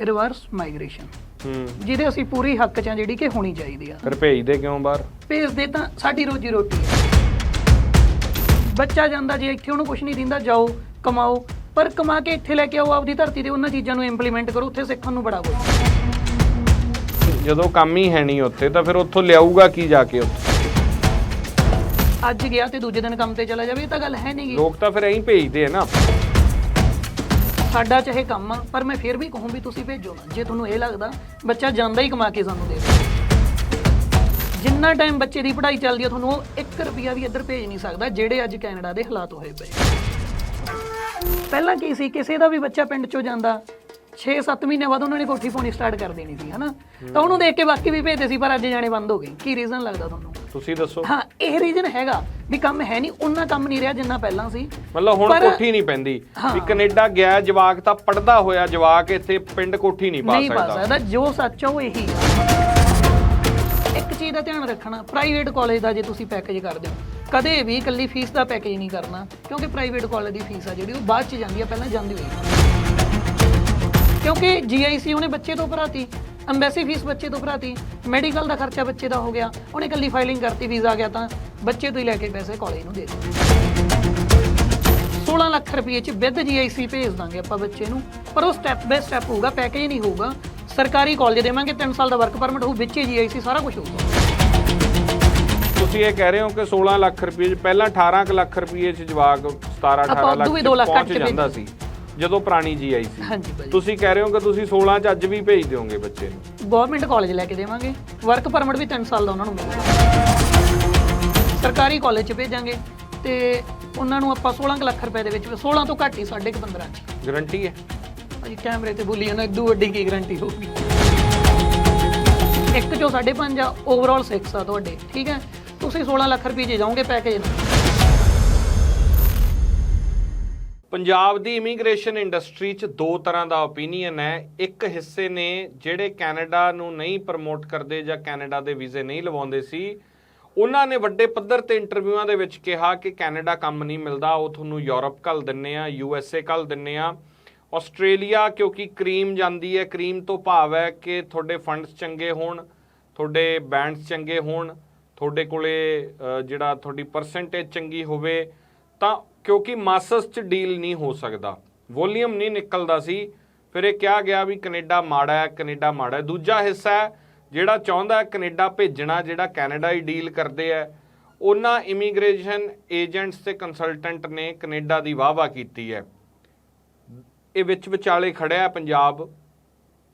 Reverse migration ਹੂੰ। ਜਿਹਦੇ ਅਸੀਂ ਪੂਰੀ ਹੱਕ ਚ ਆ ਜਿਹੜੀ ਕਿ ਹੋਣੀ ਚਾਹੀਦੀ ਆ। ਫਿਰ ਭੇਜਦੇ ਕਿਉਂ ਬਾਹਰ? ਭੇਜਦੇ ਤਾਂ ਸਾਡੀ ਰੋਜੀ ਰੋਟੀ ਹੈ ਬੱਚਾ ਜਾਂਦਾ ਜੇ ਇੱਥੇ ਉਹਨੂੰ ਕੁਝ ਨਹੀਂ ਦਿੰਦਾ ਜਾਓ ਕਮਾਓ। ਪਰ ਕਮਾ ਕੇ ਇੱਥੇ ਲੈ ਕੇ ਆਓ ਆਪਦੀ ਧਰਤੀ ਤੇ ਉਹਨਾਂ ਚੀਜ਼ਾਂ ਨੂੰ ਇੰਪਲੀਮੈਂਟ ਕਰੋ ਉੱਥੇ ਸਿੱਖਣ ਨੂੰ ਬੜਾ ਕੁਝ ਜਦੋਂ ਕੰਮ ਹੀ ਹੈ ਨਹੀਂ ਉੱਥੇ ਤਾਂ ਫਿਰ ਉੱਥੋਂ ਲਿਆਊਗਾ ਕੀ ਜਾ ਕੇ ਉੱਥੇ? ਅੱਜ ਗਿਆ ਤੇ ਦੂਜੇ ਦਿਨ ਕੰਮ ਤੇ ਚਲਾ ਜਾਵੇ ਇਹ ਤਾਂ ਗੱਲ ਹੈ ਨਹੀਂਗੀ ਲੋਕ ਤਾਂ ਫਿਰ ਐਂ ਭੇਜਦੇ ਆ ਨਾ। ਸਾਡਾ ਚਾਹੇ ਕੰਮ ਆ ਪਰ ਮੈਂ ਫਿਰ ਵੀ ਕਹੂੰ ਵੀ ਤੁਸੀਂ ਭੇਜੋ ਨਾ। ਜੇ ਤੁਹਾਨੂੰ ਇਹ ਲੱਗਦਾ ਬੱਚਾ ਜਾਂਦਾ ਹੀ ਕਮਾ ਕੇ ਸਾਨੂੰ ਦੇ ਦੇ ਜਿੰਨਾ ਟਾਈਮ ਬੱਚੇ ਦੀ ਪੜ੍ਹਾਈ ਚੱਲਦੀ ਆ ਤੁਹਾਨੂੰ ਉਹ 1 ਰੁਪਿਆ ਵੀ ਇੱਧਰ ਭੇਜ ਨਹੀਂ ਸਕਦਾ ਜਿਹੜੇ ਅੱਜ ਕੈਨੇਡਾ ਦੇ ਹਾਲਾਤ ਹੋਏ ਪਏ। ਪਹਿਲਾਂ ਕੀ ਸੀ ਕਿਸੇ ਦਾ ਵੀ ਬੱਚਾ ਪਿੰਡ ਚੋਂ ਜਾਂਦਾ 6-7 ਮਹੀਨੇ ਬਾਅਦ ਉਹਨਾਂ ਨੇ ਕੋਠੀ ਪਾਉਣੀ ਸਟਾਰਟ ਕਰ ਦੇਣੀ ਸੀ ਹਨਾ? ਤਾਂ ਉਹਨੂੰ ਦੇਖ ਕੇ ਬਾਕੀ ਵੀ ਭੇਜਦੇ ਸੀ ਪਰ ਅੱਜ ਜਾਣੇ ਬੰਦ ਹੋ ਗਏ। ਕੀ ਰੀਜ਼ਨ ਲੱਗਦਾ ਤੁਹਾਨੂੰ? ਤੁਸੀਂ ਦੱਸੋ। ਹਾਂ ਇਹ ਰੀਜ਼ਨ ਹੈਗਾ। ਵੀ ਕੰਮ ਹੈ ਨਹੀਂ ਉਹਨਾਂ ਕੰਮ ਨਹੀਂ ਰਿਹਾ ਜਿੰਨਾ ਪਹਿਲਾਂ ਸੀ। ਮਤਲਬ ਹੁਣ ਪਰ- ਕੋਠੀ ਨਹੀਂ ਪੈਂਦੀ। ਵੀ। ਕੈਨੇਡਾ ਗਿਆ ਜਵਾਕ ਤਾਂ ਪੜਦਾ ਹੋਇਆ ਜਵਾਕ ਇੱਥੇ ਪਿੰਡ ਕੋਠੀ ਨਹੀਂ ਪਾ ਨਹੀਂ ਪਾ ਸਕਦਾ। ਸਕਦਾ ਜੋ ਸੱਚ ਆ ਉਹ ਇਹੀ ਆ। ਇੱਕ ਚੀਜ਼ ਦਾ ਧਿਆਨ ਰੱਖਣਾ ਪ੍ਰਾਈਵੇਟ ਕਾਲਜ ਦਾ ਜੇ ਤੁਸੀਂ ਪੈਕੇਜ ਕਰਦੇ ਹੋ। ਕਦੇ ਵੀ ਇਕੱਲੀ ਫੀਸ ਦਾ ਪੈਕੇਜ ਨਹੀਂ ਕਰਨਾ ਕਿਉਂਕਿ ਪ੍ਰਾਈਵੇਟ ਕਾਲਜ ਦੀ ਫੀਸ ਆ ਜਿਹੜੀ ਉਹ ਬਾਅਦ ਚ ਜਾਂਦੀ ਆ ਪਹਿਲਾਂ ਜਾਂਦੀ ਹੋਈ ਕਿਉਂਕਿ ਜੀਆਈਸੀ ਉਹਨੇ ਬੱਚੇ ਤੋਂ ਭਰਾਤੀ ਐਮਬੈਸੀ ਫੀਸ ਬੱਚੇ ਤੋਂ ਭਰਾਤੀ ਮੈਡੀਕਲ ਦਾ ਖਰਚਾ ਬੱਚੇ ਦਾ ਹੋ ਗਿਆ ਉਹਨੇ ਇਕੱਲੀ ਫਾਈਲਿੰਗ ਕਰਤੀ ਵੀਜ਼ਾ ਗਿਆ ਤਾਂ। ਬੱਚੇ ਤੋਂ ਹੀ ਲੈ ਕੇ ਪੈਸੇ ਕਾਲਜ ਨੂੰ ਦੇ ਦਿੱਤੇ 16 ਲੱਖ ਰੁਪਏ ਚ ਵਿਦ ਜੀਆਈਸੀ ਭੇਜ ਦਾਂਗੇ ਆਪਾਂ ਬੱਚੇ ਨੂੰ। ਪਰ ਉਹ ਸਟੈਪ ਬਾਈ ਸਟੈਪ ਹੋਊਗਾ ਪੈਕੇਜ ਨਹੀਂ ਹੋਊਗਾ। ਸਰਕਾਰੀ ਕਾਲਜ ਦੇਵਾਂਗੇ 3 ਸਾਲ ਦਾ ਵਰਕ ਪਰਮਿਟ ਹੋਊ ਵਿੱਚ ਜੀਆਈਸੀ ਸਾਰਾ ਕੁਝ ਹੋਊਗਾ। ਤੁਸੀਂ ਇਹ ਕਹਿ ਰਹੇ ਹੋ ਕਿ 16 ਲੱਖ ਰੁਪਏ ਚ ਪਹਿਲਾਂ 18 ਕੁ ਲੱਖ ਰੁਪਏ ਚ ਜਵਾਕ 17 18 ਆਪਾਂ ਲੱਖ ਚ ਪਹੁੰਚ ਜਾਂਦਾ ਸੀ ਜਦੋਂ ਪੁਰਾਣੀ ਜੀ ਆਈ ਸੀ ਤੁਸੀਂ ਕਹਿ ਰਹੇ ਹੋ ਕਿ ਤੁਸੀਂ 16 ਚ ਅੱਜ ਵੀ ਭੇਜ ਦਿਓਗੇ ਬੱਚੇ ਨੂੰ। ਗਵਰਨਮੈਂਟ ਕਾਲਜ ਲੈ ਕੇ ਦੇਵਾਂਗੇ। ਵਰਕ ਪਰਮਿਟ ਵੀ 3 ਸਾਲ ਦਾ ਉਹਨਾਂ ਨੂੰ ਮਿਲੂਗਾ। ਸਰਕਾਰੀ ਕਾਲਜ ਚ ਭੇਜਾਂਗੇ ਤੇ ਉਹਨਾਂ ਨੂੰ ਆਪਾਂ 16 ਕੁ ਲੱਖ ਰੁਪਏ ਦੇ ਵਿੱਚ 16 ਤੋਂ ਘੱਟ ਹੀ ਸਾਢੇ ਕੁ 15 ਚ। ਗਾਰੰਟੀ ਹੈ? ਭਾਜੀ ਕੈਮਰੇ ਤੇ ਬੋਲੀ ਨਾ ਇਦੋਂ ਵੱਡੀ ਕੀ ਗਾਰੰਟੀ ਹੋਊਗੀ? ਇੱਕ ਚੋਂ 5.5 ਆ ਓਵਰਆਲ 6 ਆ ਤੁਹਾਡੇ ਠੀਕ ਹੈ? ਤੁਸੀਂ 16 ਲੱਖ ਰੁਪਏ ਚ ਜਾਓਗੇ ਪੈਕੇਜ ਪੰਜਾਬ ਦੀ ਇਮੀਗ੍ਰੇਸ਼ਨ ਇੰਡਸਟਰੀ 'ਚ ਦੋ ਤਰ੍ਹਾਂ ਦਾ ਓਪੀਨੀਅਨ ਹੈ। ਇੱਕ ਹਿੱਸੇ ਨੇ ਜਿਹੜੇ ਕੈਨੇਡਾ ਨੂੰ ਨਹੀਂ ਪ੍ਰਮੋਟ ਕਰਦੇ ਜਾਂ ਕੈਨੇਡਾ ਦੇ ਵੀਜ਼ੇ ਨਹੀਂ ਲਵਾਉਂਦੇ ਸੀ ਉਹਨਾਂ ਨੇ ਵੱਡੇ ਪੱਧਰ ਤੇ ਇੰਟਰਵਿਊਆਂ ਦੇ ਵਿੱਚ ਕਿਹਾ ਕਿ ਕੈਨੇਡਾ ਕੰਮ ਨਹੀਂ ਮਿਲਦਾ, ਉਹ ਤੁਹਾਨੂੰ ਯੂਰਪ ਕੱਲ ਦਿੰਨੇ ਆ, ਯੂ ਐਸ ਏ ਕੱਲ ਦਿੰਨੇ ਆ। ਆਸਟ੍ਰੇਲੀਆ ਕਿਉਂਕਿ ਕਰੀਮ ਜਾਂਦੀ ਹੈ, ਕਰੀਮ ਤੋਂ ਭਾਵ ਹੈ ਕਿ ਤੁਹਾਡੇ ਫੰਡਸ ਚੰਗੇ ਹੋਣ, ਤੁਹਾਡੇ ਬੈਂਡਸ ਚੰਗੇ ਹੋਣ, ਤੁਹਾਡੇ ਕੋਲੇ ਜਿਹੜਾ ਤੁਹਾਡੀ ਪਰਸੈਂਟੇਜ ਚੰਗੀ ਹੋਵੇ, ਤਾਂ ਕਿਉਂਕਿ ਮਾਸਸ 'ਚ ਡੀਲ ਨਹੀਂ ਹੋ ਸਕਦਾ। ਵੋਲੀਅਮ ਨਹੀਂ ਨਿਕਲਦਾ ਸੀ। ਫਿਰ ਇਹ ਕਿਹਾ ਗਿਆ ਵੀ ਕੈਨੇਡਾ ਮਾੜਾ ਹੈ, ਕੈਨੇਡਾ ਮਾੜਾ ਹੈ। ਦੂਜਾ ਹਿੱਸਾ ਹੈ ਜਿਹੜਾ ਚਾਹੁੰਦਾ ਕੈਨੇਡਾ ਭੇਜਣਾ ਜਿਹੜਾ ਕੈਨੇਡਾ ਹੀ ਡੀਲ ਕਰਦੇ ਹੈ ਉਹਨਾਂ ਇਮੀਗ੍ਰੇਸ਼ਨ ਏਜੰਟਸ ਤੇ ਕੰਸਲਟੈਂਟ ਨੇ ਕੈਨੇਡਾ ਦੀ ਵਾਹਵਾ ਕੀਤੀ ਹੈ। ਇਹ ਵਿੱਚ ਵਿਚਾਲੇ ਖੜਿਆ ਪੰਜਾਬ।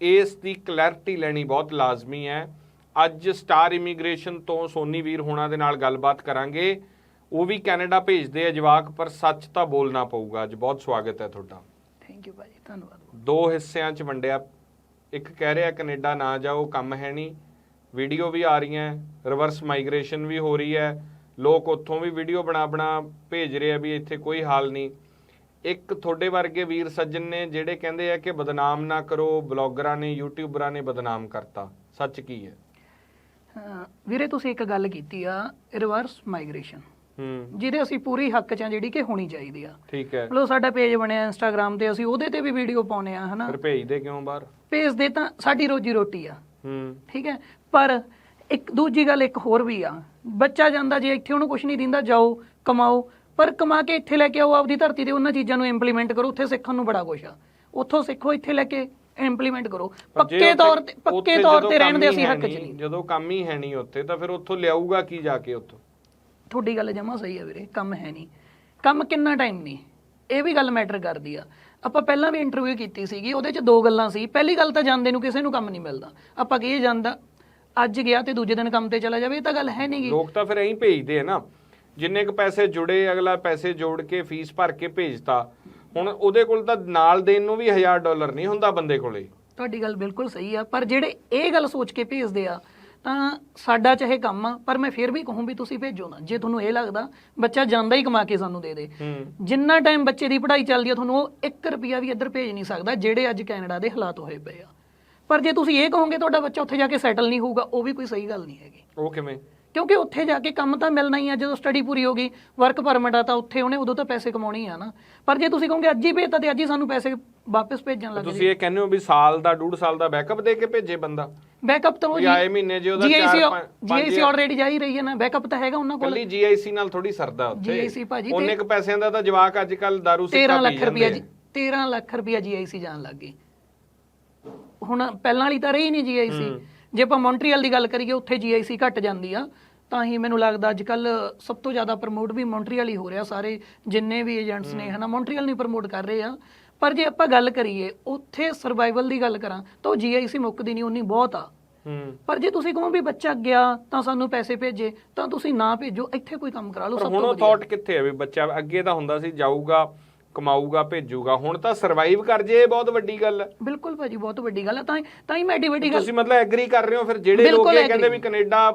ਇਸ ਦੀ ਕਲੈਰਿਟੀ ਲੈਣੀ ਬਹੁਤ ਲਾਜ਼ਮੀ ਹੈ। ਅੱਜ ਸਟਾਰ ਇਮੀਗ੍ਰੇਸ਼ਨ ਤੋਂ ਸੋਨੀ ਵੀਰ ਹੋਣਾ ਦੇ ਨਾਲ ਗੱਲਬਾਤ ਕਰਾਂਗੇ। ਉਹ ਵੀ ਕੈਨੇਡਾ ਭੇਜਦੇ ਆ ਜਵਾਕ ਪਰ ਸੱਚ ਤਾਂ ਬੋਲਣਾ ਪਊਗਾ। ਅੱਜ ਬਹੁਤ ਸਵਾਗਤ ਹੈ ਤੁਹਾਡਾ। ਥੈਂਕ ਯੂ ਭਾਜੀ ਧੰਨਵਾਦ। ਦੋ ਹਿੱਸਿਆਂ 'ਚ ਵੰਡਿਆ ਇੱਕ ਕਹਿ ਰਿਹਾ ਕੈਨੇਡਾ ਨਾ ਜਾਓ, ਕੰਮ ਹੈ ਨਹੀਂ। ਵੀਡੀਓ ਵੀ ਆ ਰਹੀਆਂ ਰਿਵਰਸ ਮਾਈਗ੍ਰੇਸ਼ਨ ਵੀ ਹੋ ਰਹੀ ਹੈ। ਲੋਕ ਉੱਥੋਂ ਵੀ ਵੀਡੀਓ ਬਣਾ ਬਣਾ ਭੇਜ ਰਹੇ ਆ ਵੀ ਇੱਥੇ ਕੋਈ ਹਾਲ ਨਹੀਂ। ਇੱਕ ਤੁਹਾਡੇ ਵਰਗੇ ਵੀਰ ਸੱਜਣ ਨੇ ਜਿਹੜੇ ਕਹਿੰਦੇ ਆ ਕਿ ਬਦਨਾਮ ਨਾ ਕਰੋ, ਬਲੌਗਰਾਂ ਨੇ, ਯੂਟਿਊਬਰਾਂ ਨੇ ਬਦਨਾਮ ਕਰਤਾ। ਸੱਚ ਕੀ ਹੈ, ਵੀਰੇ, ਤੁਸੀਂ ਇੱਕ ਗੱਲ ਕੀਤੀ ਆ, ਰਿਵਰਸ ਮਾਈਗ੍ਰੇਸ਼ਨ। ਹੂੰ। ਜਿਹਦੇ ਅਸੀਂ ਪੂਰੀ ਹੱਕ ਚ ਆ ਜਿਹੜੀ ਕਿ ਹੋਣੀ ਚਾਹੀਦੀ ਆ। ਠੀਕ ਹੈ। ਮਤਲਬ ਸਾਡਾ ਪੇਜ ਬਣਿਆ ਇੰਸਟਾਗ੍ਰam ਤੇ ਅਸੀਂ ਉਹਦੇ ਤੇ ਵੀ ਵੀਡੀਓ ਪਾਉਨੇ ਆ ਹਨਾ? ਫਿਰ ਭੇਜਦੇ ਕਿਉਂ ਬਾਹਰ? ਭੇਜਦੇ ਤਾਂ ਸਾਡੀ ਰੋਜੀ ਰੋਟੀ ਆ। ਹੂੰ। ਠੀਕ ਹੈ? ਪਰ ਇੱਕ ਦੂਜੀ ਗੱਲ ਇੱਕ ਹੋਰ ਵੀ ਆ। ਬੱਚਾ ਜਾਂਦਾ ਜੇ ਇੱਥੇ ਉਹਨੂੰ ਕੁਝ ਨਹੀਂ ਦਿੰਦਾ ਜਾਓ ਕਮਾਓ। ਪਰ ਕਮਾ ਕੇ ਇੱਥੇ ਲੈ ਕੇ ਆਓ ਆਪਦੀ ਧਰਤੀ ਤੇ ਉਹਨਾਂ ਚੀਜ਼ਾਂ ਨੂੰ ਇੰਪਲੀਮੈਂਟ ਕਰੋ। ਉੱਥੇ ਸਿੱਖਣ ਨੂੰ ਬੜਾ ਕੁਝ ਆ। ਉੱਥੋਂ ਸਿੱਖੋ ਇੱਥੇ ਲੈ ਕੇ ਇੰਪਲੀਮੈਂਟ ਕਰੋ। ਪੱਕੇ ਤੌਰ ਤੇ ਪੱਕੇ ਤੌਰ ਤੇ ਰਹਿਣ ਦੇ ਅਸੀਂ ਹੱਕ ਚ ਨਹੀਂ। ਜਦੋਂ ਕੰਮ ਹੀ ਹੈ ਨਹੀਂ ਉੱਥੇ ਤਾਂ ਫਿਰ ਉੱਥੋਂ ਲਿਆਊਗਾ ਕੀ ਜਾ ਕੇ ਉੱਥੋਂ? ਤੁਹਾਡੀ ਗੱਲ ਜਮਾ ਸਹੀ ਹੈ ਵੀਰੇ ਕੰਮ ਹੈ ਨਹੀਂ। ਕੰਮ ਕਿੰਨਾ ਟਾਈਮ ਨਹੀਂ? ਇਹ ਵੀ ਗੱਲ ਮੈਟਰ ਕਰਦੀ ਆ। ਆਪਾਂ ਪਹਿਲਾਂ ਵੀ ਇੰਟਰਵਿਊ ਕੀਤੀ ਸੀਗੀ ਉਹਦੇ ਚ ਦੋ ਗੱਲਾਂ ਸੀ। ਪਹਿਲੀ ਗੱਲ ਤਾਂ ਜਾਂਦੇ ਨੂੰ ਕਿਸੇ ਨੂੰ ਕੰਮ ਨਹੀਂ ਮਿਲਦਾ। ਆਪਾਂ ਕਹੀਏ ਜਾਂਦਾ ਅੱਜ ਗਿਆ ਤੇ ਦੂਜੇ ਦਿਨ ਕੰਮ ਤੇ ਚਲਾ ਜਾਵੇ ਇਹ ਤਾਂ ਗੱਲ ਹੈ ਨਹੀਂਗੀ ਲੋਕ ਤਾਂ ਫਿਰ ਐਂ ਭੇਜਦੇ ਆ ਨਾ ਜਿੰਨੇ ਕ ਪੈਸੇ ਜੁੜੇ ਅਗਲਾ ਪੈਸੇ ਜੋੜ ਕੇ ਫੀਸ ਭਰ ਕੇ ਭੇਜਤਾ। ਹੁਣ ਉਹਦੇ ਕੋਲ ਤਾਂ ਨਾਲ ਦੇਣ ਨੂੰ ਵੀ 1000 ਡਾਲਰ ਨਹੀਂ ਹੁੰਦਾ ਬੰਦੇ ਕੋਲੇ। ਤੁਹਾਡੀ ਗੱਲ ਬਿਲਕੁਲ ਸਹੀ ਆ ਪਰ ਜਿਹੜੇ ਇਹ ਗੱਲ ਸੋਚ ਕੇ ਭੇਜਦੇ ਆ ਤਾਂ ਸਾਡਾ ਚਾਹੇ ਕੰਮ ਆ ਪਰ ਮੈਂ ਫਿਰ ਵੀ ਕਹੂੰ ਵੀ ਤੁਸੀਂ ਭੇਜੋ ਨਾ। ਜੇ ਤੁਹਾਨੂੰ ਇਹ ਲੱਗਦਾ ਬੱਚਾ ਜਾਂਦਾ ਹੀ ਕਮਾ ਕੇ ਸਾਨੂੰ ਦੇ ਦੇ। ਜਿੰਨਾ ਟਾਈਮ ਬੱਚੇ ਦੀ ਪੜ੍ਹਾਈ ਚੱਲਦੀ ਆ ਤੁਹਾਨੂੰ ਉਹ 1 ਰੁਪਿਆ ਵੀ ਇੱਧਰ ਭੇਜ ਨਹੀਂ ਸਕਦਾ ਜਿਹੜੇ ਅੱਜ ਕੈਨੇਡਾ ਦੇ ਹਾਲਾਤ ਹੋਏ ਪਏ ਆ। ਪਰ ਜੇ ਤੁਸੀਂ ਇਹ ਕਹੋਗੇ ਤੁਹਾਡਾ ਬੱਚਾ ਉੱਥੇ ਜਾ ਕੇ ਸੈਟਲ ਨਹੀਂ ਹੋਊਗਾ ਉਹ ਵੀ ਕੋਈ ਸਹੀ ਗੱਲ ਨਹੀਂ ਹੈਗੀ। ਉਹ ਕਿਵੇਂ? ਕਿਉਂਕਿ ਉੱਥੇ ਜਾ ਕੇ ਕੰਮ ਤਾਂ ਮਿਲਣਾ ਹੀ ਆ ਜਦੋਂ ਸਟੱਡੀ ਪੂਰੀ ਹੋ ਗਈ ਵਰਕ ਪਰਮਿਟ ਆ ਤਾਂ ਉੱਥੇ ਉਹਨੇ ਉਦੋਂ ਤਾਂ ਪੈਸੇ ਕਮਾਉਣੇ ਹੀ ਆ ਨਾ। ਪਰ ਜੇ ਤੁਸੀਂ ਕਹੋਗੇ ਅੱਜ ਹੀ ਭੇਜਤਾ ਤੇ ਅੱਜ ਹੀ ਸਾਨੂੰ ਪੈਸੇ ਵਾਪਸ ਭੇਜਣ ਲੱਗ ਤੁਸੀਂ ਇਹ ਕਹਿੰਦੇ ਹੋ ਵੀ ਸਾਲ ਦਾ ਡੂਢ ਸਾਲ ਦਾ ਬੈਕਅਪ ਦੇ ਕੇ ਭੇਜੇ ਬੰਦਾ। ਬੈਕਅਪ ਤਾਂ ਵੀ ਆਏ ਮਹੀਨੇ ਜੇ ਉਹਦਾ ਜੀਆਈਸੀ ਚਾਰ ਪੰਜ- ਪੰਜ ਜੀਆਈਸੀ ਆਲਰੇਡੀ ਜਾ ਹੀ ਰਹੀ ਹੈ ਨਾ ਬੈਕਅਪ ਤਾਂ ਹੈਗਾ ਉਹਨਾਂ ਕੋਲ। ਕੱਲੀ ਜੀਆਈਸੀ ਨਾਲ ਥੋੜੀ ਸਰਦਾ ਉੱਥੇ। GIC ਭਾਜੀ ਉਹਨੇ ਕ ਪੈਸਿਆਂ ਦਾ ਤਾਂ ਜਵਾਕ ਅੱਜ ਕੱਲ ਦਾਰੂ 13 ਸਿੱਕਾ ਲੱਖ ਰੁਪਇਆ ਜੀ 13 ਲੱਖ ਰੁਪਇਆ ਜੀਆਈਸੀ ਜਾਣ ਲੱਗ ਗਈ। ਹੁਣ ਪਹਿਲਾਂ ਵਾਲੀ ਤਾਂ ਰਹੀ ਨਹੀਂ ਜੀਆਈਸੀ ਜੇ ਆਪਾਂ ਮੌਂਟਰੀਅਲ ਦੀ ਗੱਲ ਕਰੀਏ ਉੱਥੇ ਜੀਆਈਸੀ ਘਟ ਜਾਂਦੀ ਆ। ਤਾਂ ਹੀ ਮੈਨੂੰ ਲੱਗਦਾ ਅੱਜ ਕੱਲ ਸਭ ਤੋਂ ਜ਼ਿਆਦਾ ਪ੍ਰਮੋਟ ਵੀ ਮੌਂਟਰੀਅਲ ਹੀ ਹੋ ਰਿਹਾ ਸਾਰੇ ਜਿੰਨੇ ਵੀ ਏਜੰਟਸ ਨੇ ਹਨਾ ਮੌਂਟਰੀਅਲ ਨਹੀਂ ਪ੍ਰਮੋਟ ਕਰ ਰਹੇ ਆ। ਪਰ ਜੇ ਆਪਾਂ ਗੱਲ ਕਰੀਏ ਉੱਥੇ ਸਰਵਾਈਵਲ ਦੀ ਗੱਲ ਕਰਾਂ ਤਾਂ ਉਹ ਜੀਆਈਸੀ ਮੁੱਕਦੀ ਨਹੀਂ ਉਨੀ ਬਹੁਤ ਆ। ਹੂੰ ਪਰ ਜੇ ਤੁਸੀਂ ਕਹੋ ਵੀ ਬੱਚਾ ਗਿਆ ਤਾਂ ਸਾਨੂੰ ਪੈਸੇ ਭੇਜੇ ਤਾਂ ਤੁਸੀਂ ਨਾ ਭੇਜੋ ਇੱਥੇ ਕੋਈ ਕੰਮ ਕਰਾ ਲਓ ਸਭ ਹੁਣ ਤੋਂ ਉਹ ਵਧੀਆ। ਥਾਟ ਕਿੱਥੇ ਹੈ ਵੀ ਬੱਚਾ ਅੱਗੇ ਤਾਂ ਹੁੰਦਾ ਸੀ ਜਾਊਗਾ ਕਮਾਊਗਾ ਭੇਜੂਗਾ ਹੁਣ ਤਾਂ ਸਰਵਾਈਵ ਕਰ ਜੇ ਇਹ ਬਹੁਤ ਵੱਡੀ ਗੱਲ ਹੈ। ਬਿਲਕੁਲ ਭਾਜੀ ਬਹੁਤ ਵੱਡੀ ਗੱਲ ਹੈ ਤਾਂ ਹੀ ਤਾਂ ਹੀ ਮੈਂ ਐਡੀ ਵੱਡੀ ਗੱਲ ਤੁਸੀਂ ਮਤਲਬ ਐਗਰੀ ਕਰ ਰਹੇ ਹੋ ਫਿਰ ਜਿਹੜੇ ਲੋਕ ਬਿਲਕੁਲ ਇਹ ਕਹਿੰਦੇ। ਵੀ ਕੈਨੇਡਾ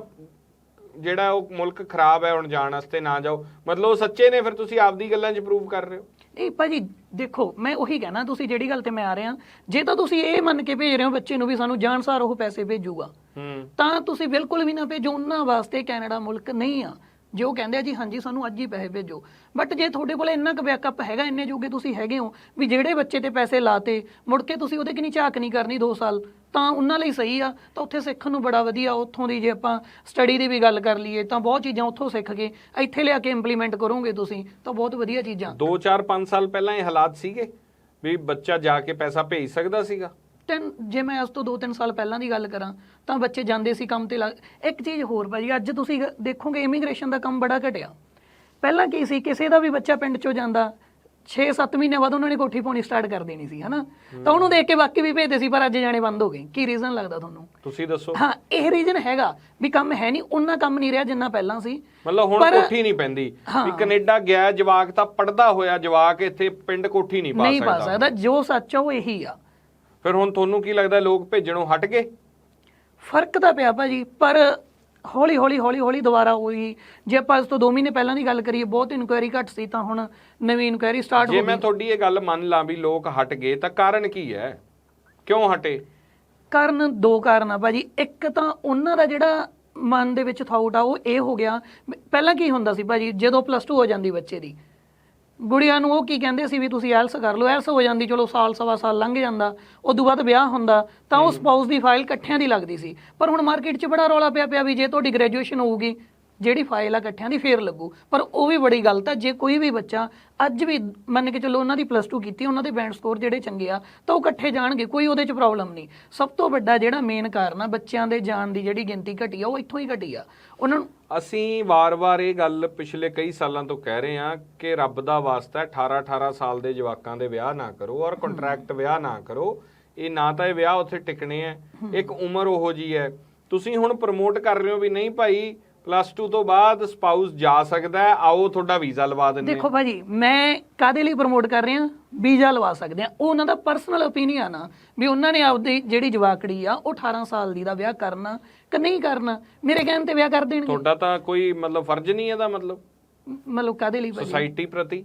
ਜਿਹੜਾ ਉਹ ਮੁਲਕ ਖਰਾਬ ਹੈ ਹੁਣ ਜਾਣ ਵਾਸਤੇ ਨਾ ਜਾਓ ਮਤਲਬ ਉਹ ਸੱਚੇ ਨੇ ਫਿਰ ਤੁਸੀਂ ਆਪਦੀ ਗੱਲਾਂ 'ਚ ਪ੍ਰੂਵ ਕਰ ਰਹੇ ਹੋ। ਨਹੀਂ ਭਾਜੀ ਦੇਖੋ ਮੈਂ ਉਹੀ ਕਹਿਣਾ ਤੁਸੀਂ ਜਿਹੜੀ ਗੱਲ ਤੇ ਮੈਂ ਆ ਰਿਹਾ ਜੇ ਤਾਂ ਤੁਸੀਂ ਇਹ ਮੰਨ ਕੇ ਭੇਜ ਰਹੇ ਹੋ ਬੱਚੇ ਨੂੰ ਵੀ ਸਾਨੂੰ ਜਾਣਸਾਰ ਉਹ ਪੈਸੇ ਭੇਜੂਗਾ ਹੂੰ। ਤਾਂ ਤੁਸੀਂ ਬਿਲਕੁਲ ਵੀ ਨਾ ਭੇਜੋ ਉਹਨਾਂ ਵਾਸਤੇ ਕੈਨੇਡਾ ਮੁਲਕ ਨਹੀਂ ਆ। ਜੇ ਉਹ ਕਹਿੰਦੇ ਆ ਜੀ, ਹਾਂਜੀ, ਸਾਨੂੰ ਅੱਜ ਹੀ ਪੈਸੇ ਭੇਜੋ। ਬਟ ਜੇ ਤੁਹਾਡੇ ਕੋਲ ਇੰਨਾ ਕੁ ਬੈਕਅਪ ਹੈਗਾ, ਇੰਨੇ ਜੋਗੇ ਤੁਸੀਂ ਹੈਗੇ ਹੋ, ਵੀ ਜਿਹੜੇ ਬੱਚੇ ਤੇ ਪੈਸੇ ਲਾਤੇ, ਮੁੜ ਕੇ ਤੁਸੀਂ ਉਹਦੇ ਕਿੰਨੀ ਝਾਕ ਨਹੀਂ ਕਰਨੀ 2 ਸਾਲ, ਤਾਂ ਉਹਨਾਂ ਲਈ ਸਹੀ ਆ। ਤਾਂ ਉੱਥੇ ਸਿੱਖਣ ਨੂੰ ਬੜਾ ਵਧੀਆ, ਉੱਥੋਂ ਦੀ ਜੇ ਆਪਾਂ ਸਟੱਡੀ ਦੀ ਵੀ ਗੱਲ ਕਰ ਲਈਏ, ਤਾਂ ਬਹੁਤ ਚੀਜ਼ਾਂ ਉੱਥੋਂ ਸਿੱਖ ਕੇ ਇੱਥੇ ਲਿਆ ਕੇ ਇੰਪਲੀਮੈਂਟ ਕਰੋਗੇ ਤੁਸੀਂ, ਤਾਂ ਬਹੁਤ ਵਧੀਆ ਚੀਜ਼ਾਂ। 2 4 5 ਸਾਲ ਪਹਿਲਾਂ ਇਹ ਹਾਲਾਤ ਸੀਗੇ, ਵੀ ਬੱਚਾ ਜਾ ਕੇ ਪੈਸਾ ਭੇਜ ਸਕਦਾ ਸੀਗਾ। ਤਿੰਨ ਜੇ ਮੈਂ ਅੱਜ ਤੋਂ 2-3 ਸਾਲ ਪਹਿਲਾਂ ਦੀ ਗੱਲ ਕਰਾਂ ਤਾਂ ਬੱਚੇ ਜਾਂਦੇ ਸੀ ਕੰਮ ਤੇ ਲੱਗ ਇੱਕ ਚੀਜ਼ ਹੋਰ ਭਾਜੀ ਅੱਜ ਤੁਸੀਂ ਦੇਖੋਗੇ ਇਮੀਗ੍ਰੇਸ਼ਨ ਦਾ ਕੰਮ ਬੜਾ ਘਟਿਆ। ਪਹਿਲਾਂ ਕੀ ਸੀ ਕਿਸੇ ਦਾ ਵੀ ਬੱਚਾ ਪਿੰਡ ਚੋਂ ਜਾਂਦਾ 6-7 ਮਹੀਨੇ ਬਾਅਦ ਉਹਨਾਂ ਨੇ ਕੋਠੀ ਪਾਉਣੀ ਸਟਾਰਟ ਕਰ ਦੇਣੀ ਸੀ ਹਨਾ? ਤਾਂ ਉਹਨੂੰ ਦੇਖ ਕੇ ਬਾਕੀ ਵੀ ਭੇਜਦੇ ਸੀ ਪਰ ਅੱਜ ਜਾਣੇ ਬੰਦ ਹੋ ਗਏ। ਕੀ ਰੀਜ਼ਨ ਲੱਗਦਾ ਤੁਹਾਨੂੰ? ਤੁਸੀਂ ਦੱਸੋ। ਹਾਂ ਇਹ ਰੀਜ਼ਨ ਹੈਗਾ ਵੀ ਕੰਮ ਹੈ ਨਹੀਂ ਉਹਨਾਂ ਕੰਮ ਨਹੀਂ ਰਿਹਾ ਜਿੰਨਾ ਪਹਿਲਾਂ ਸੀ। ਮਤਲਬ ਹੁਣ ਕੋਠੀ ਨਹੀਂ ਪੈਂਦੀ। ਵੀ। ਕੈਨੇਡਾ ਗਿਆ ਜਵਾਕ ਤਾਂ ਪੜਦਾ ਹੋਇਆ ਜਵਾਕ ਇੱਥੇ ਪਿੰਡ ਕੋਠੀ ਨਹੀਂ ਪਾ ਨਹੀਂ ਪਾ ਸਕਦਾ। ਸਕਦਾ ਜੋ ਸੱਚ ਆ ਉਹ ਇਹੀ ਆ। ਫਿਰ ਹੁਣ ਤੁਹਾਨੂੰ ਕੀ ਲੱਗਦਾ ਲੋਕ ਭੇਜਣੋਂ ਹਟ ਗਏ? ਫ਼ਰਕ ਤਾਂ ਪਿਆ ਭਾਜੀ ਪਰ ਹੌਲੀ ਹੌਲੀ ਹੌਲੀ ਹੌਲੀ ਦੁਬਾਰਾ ਹੋਈ ਜੇ ਆਪਾਂ ਇਸ ਤੋਂ 2 ਮਹੀਨੇ ਪਹਿਲਾਂ ਦੀ ਗੱਲ ਕਰੀਏ ਬਹੁਤ ਇਨਕੁਆਇਰੀ ਘੱਟ ਸੀ ਤਾਂ ਹੁਣ ਨਵੀਂ ਇਨਕੁਆਇਰੀ ਸਟਾਰਟ ਜੇ ਹੋ ਮੈਂ ਗਈ ਤੁਹਾਡੀ ਇਹ ਗੱਲ ਮੰਨ ਲਾਂ ਵੀ ਲੋਕ ਹਟ ਗਏ ਤਾਂ ਕਾਰਨ ਕੀ ਹੈ? ਕਿਉਂ ਹਟੇ? ਕਾਰਨ ਦੋ ਕਾਰਨ ਆ ਭਾਜੀ। ਇੱਕ ਤਾਂ ਉਹਨਾਂ ਦਾ ਜਿਹੜਾ ਮਨ ਦੇ ਵਿੱਚ ਥਾਊਟ ਆ ਉਹ ਇਹ ਹੋ ਗਿਆ ਪਹਿਲਾਂ ਕੀ ਹੁੰਦਾ ਸੀ ਭਾਜੀ ਜਦੋਂ ਪਲੱਸ 2 ਹੋ ਜਾਂਦੀ ਬੱਚੇ ਦੀ ਗੁੜੀਆਂ ਨੂੰ ਉਹ ਕੀ ਕਹਿੰਦੇ ਸੀ ਵੀ ਤੁਸੀਂ ਐਲਸ ਕਰ ਲਓ ਐਲਸ ਹੋ ਜਾਂਦੀ ਚਲੋ ਸਾਲ ਸਵਾ ਸਾਲ ਲੰਘ ਜਾਂਦਾ ਉਦੋਂ ਬਾਅਦ ਵਿਆਹ ਹੁੰਦਾ ਤਾਂ ਉਹ ਸਪਾਊਸ ਦੀ ਫਾਈਲ ਇਕੱਠਿਆਂ ਦੀ ਲੱਗਦੀ ਸੀ। ਪਰ ਹੁਣ ਮਾਰਕੀਟ 'ਚ ਬੜਾ ਰੌਲਾ ਪਿਆ ਪਿਆ ਵੀ ਜੇ ਤੁਹਾਡੀ ਗ੍ਰੈਜੂਏਸ਼ਨ ਹੋਊਗੀ ਜਿਹੜੀ ਫਾਈਲ ਆ ਇਕੱਠਿਆਂ ਦੀ ਫੇਰ ਲੱਗੂ। ਪਰ ਉਹ ਵੀ ਬੜੀ ਗਲਤ ਆ ਜੇ ਕੋਈ ਵੀ ਬੱਚਾ ਅੱਜ ਵੀ ਮੰਨ ਕੇ ਚੱਲੋ ਉਹਨਾਂ ਦੀ ਪਲੱਸ 2 ਕੀਤੀ ਉਹਨਾਂ ਦੇ ਬੈਂਡ ਸਕੋਰ ਜਿਹੜੇ ਚੰਗੇ ਆ ਤਾਂ ਉਹ ਇਕੱਠੇ ਜਾਣਗੇ ਕੋਈ ਉਹਦੇ 'ਚ ਪ੍ਰੋਬਲਮ ਨਹੀਂ। ਸਭ ਤੋਂ ਵੱਡਾ ਜਿਹੜਾ ਮੇਨ ਕਾਰਨ ਆ ਬੱਚਿਆਂ ਦੇ ਜਾਣ ਦੀ ਜਿਹੜੀ ਗਿਣਤੀ ਘਟੀ ਆ ਉਹ ਇੱਥੋਂ ਹੀ ਘਟੀ ਆ। ਉਹਨਾਂ ਨੂੰ ਅਸੀਂ ਵਾਰ-ਵਾਰ ਇਹ ਗੱਲ ਪਿਛਲੇ ਕਈ ਸਾਲਾਂ ਤੋਂ ਕਹਿ ਰਹੇ ਹਾਂ ਕਿ ਰੱਬ ਦਾ ਵਾਸਤਾ ਹੈ, 18-18 ਸਾਲ ਦੇ ਜਵਾਕਾਂ ਦੇ ਵਿਆਹ ਨਾ ਕਰੋ ਔਰ ਕੰਟਰੈਕਟ ਵਿਆਹ ਨਾ ਕਰੋ। ਇਹ ਨਾ ਤਾਂ ਇਹ ਵਿਆਹ ਉੱਥੇ ਟਿਕਣੇ ਹੈ ਇੱਕ ਉਮਰ ਉਹੋ ਜੀ ਹੈ। ਤੁਸੀਂ ਹੁਣ ਪ੍ਰਮੋਟ ਕਰ ਰਹੇ ਹੋ ਵੀ ਨਹੀਂ ਭਾਈ ਪਲੱਸ 2 ਤੋਂ ਬਾਅਦ ਸਪਾਊਸ ਜਾ ਸਕਦਾ ਹੈ। ਆਓ ਤੁਹਾਡਾ ਵੀਜ਼ਾ ਲਵਾ ਦਿੰਦੇ ਦੇਖੋ ਭਾਜੀ ਮੈਂ ਕਾਦੇ ਲਈ ਪ੍ਰਮੋਟ ਕਰ ਰਿਹਾ? ਵੀਜ਼ਾ ਲਵਾ ਸਕਦੇ ਆ ਉਹ ਉਹਨਾਂ ਦਾ ਪਰਸਨਲ ਓਪੀਨੀਅਨ ਆ ਵੀ ਉਹਨਾਂ ਨੇ ਆਪਦੀ ਜਿਹੜੀ ਜਵਾਕੜੀ ਆ ਉਹ 18 ਸਾਲ ਦੀ ਦਾ ਵਿਆਹ ਕਰਨਾ ਕਿ ਨਹੀਂ ਕਰਨਾ? ਮੇਰੇ ਕਹਿਣ ਤੇ ਵਿਆਹ ਕਰ ਦੇਣਗੇ। ਤੁਹਾਡਾ ਤਾਂ ਕੋਈ ਮਤਲਬ ਫਰਜ਼ ਨਹੀਂ ਇਹਦਾ ਮਤਲਬ? ਮਤਲਬ ਕਾਦੇ ਲਈ ਭਾਜੀ? ਸੁਸਾਇਟੀ ਪ੍ਰਤੀ?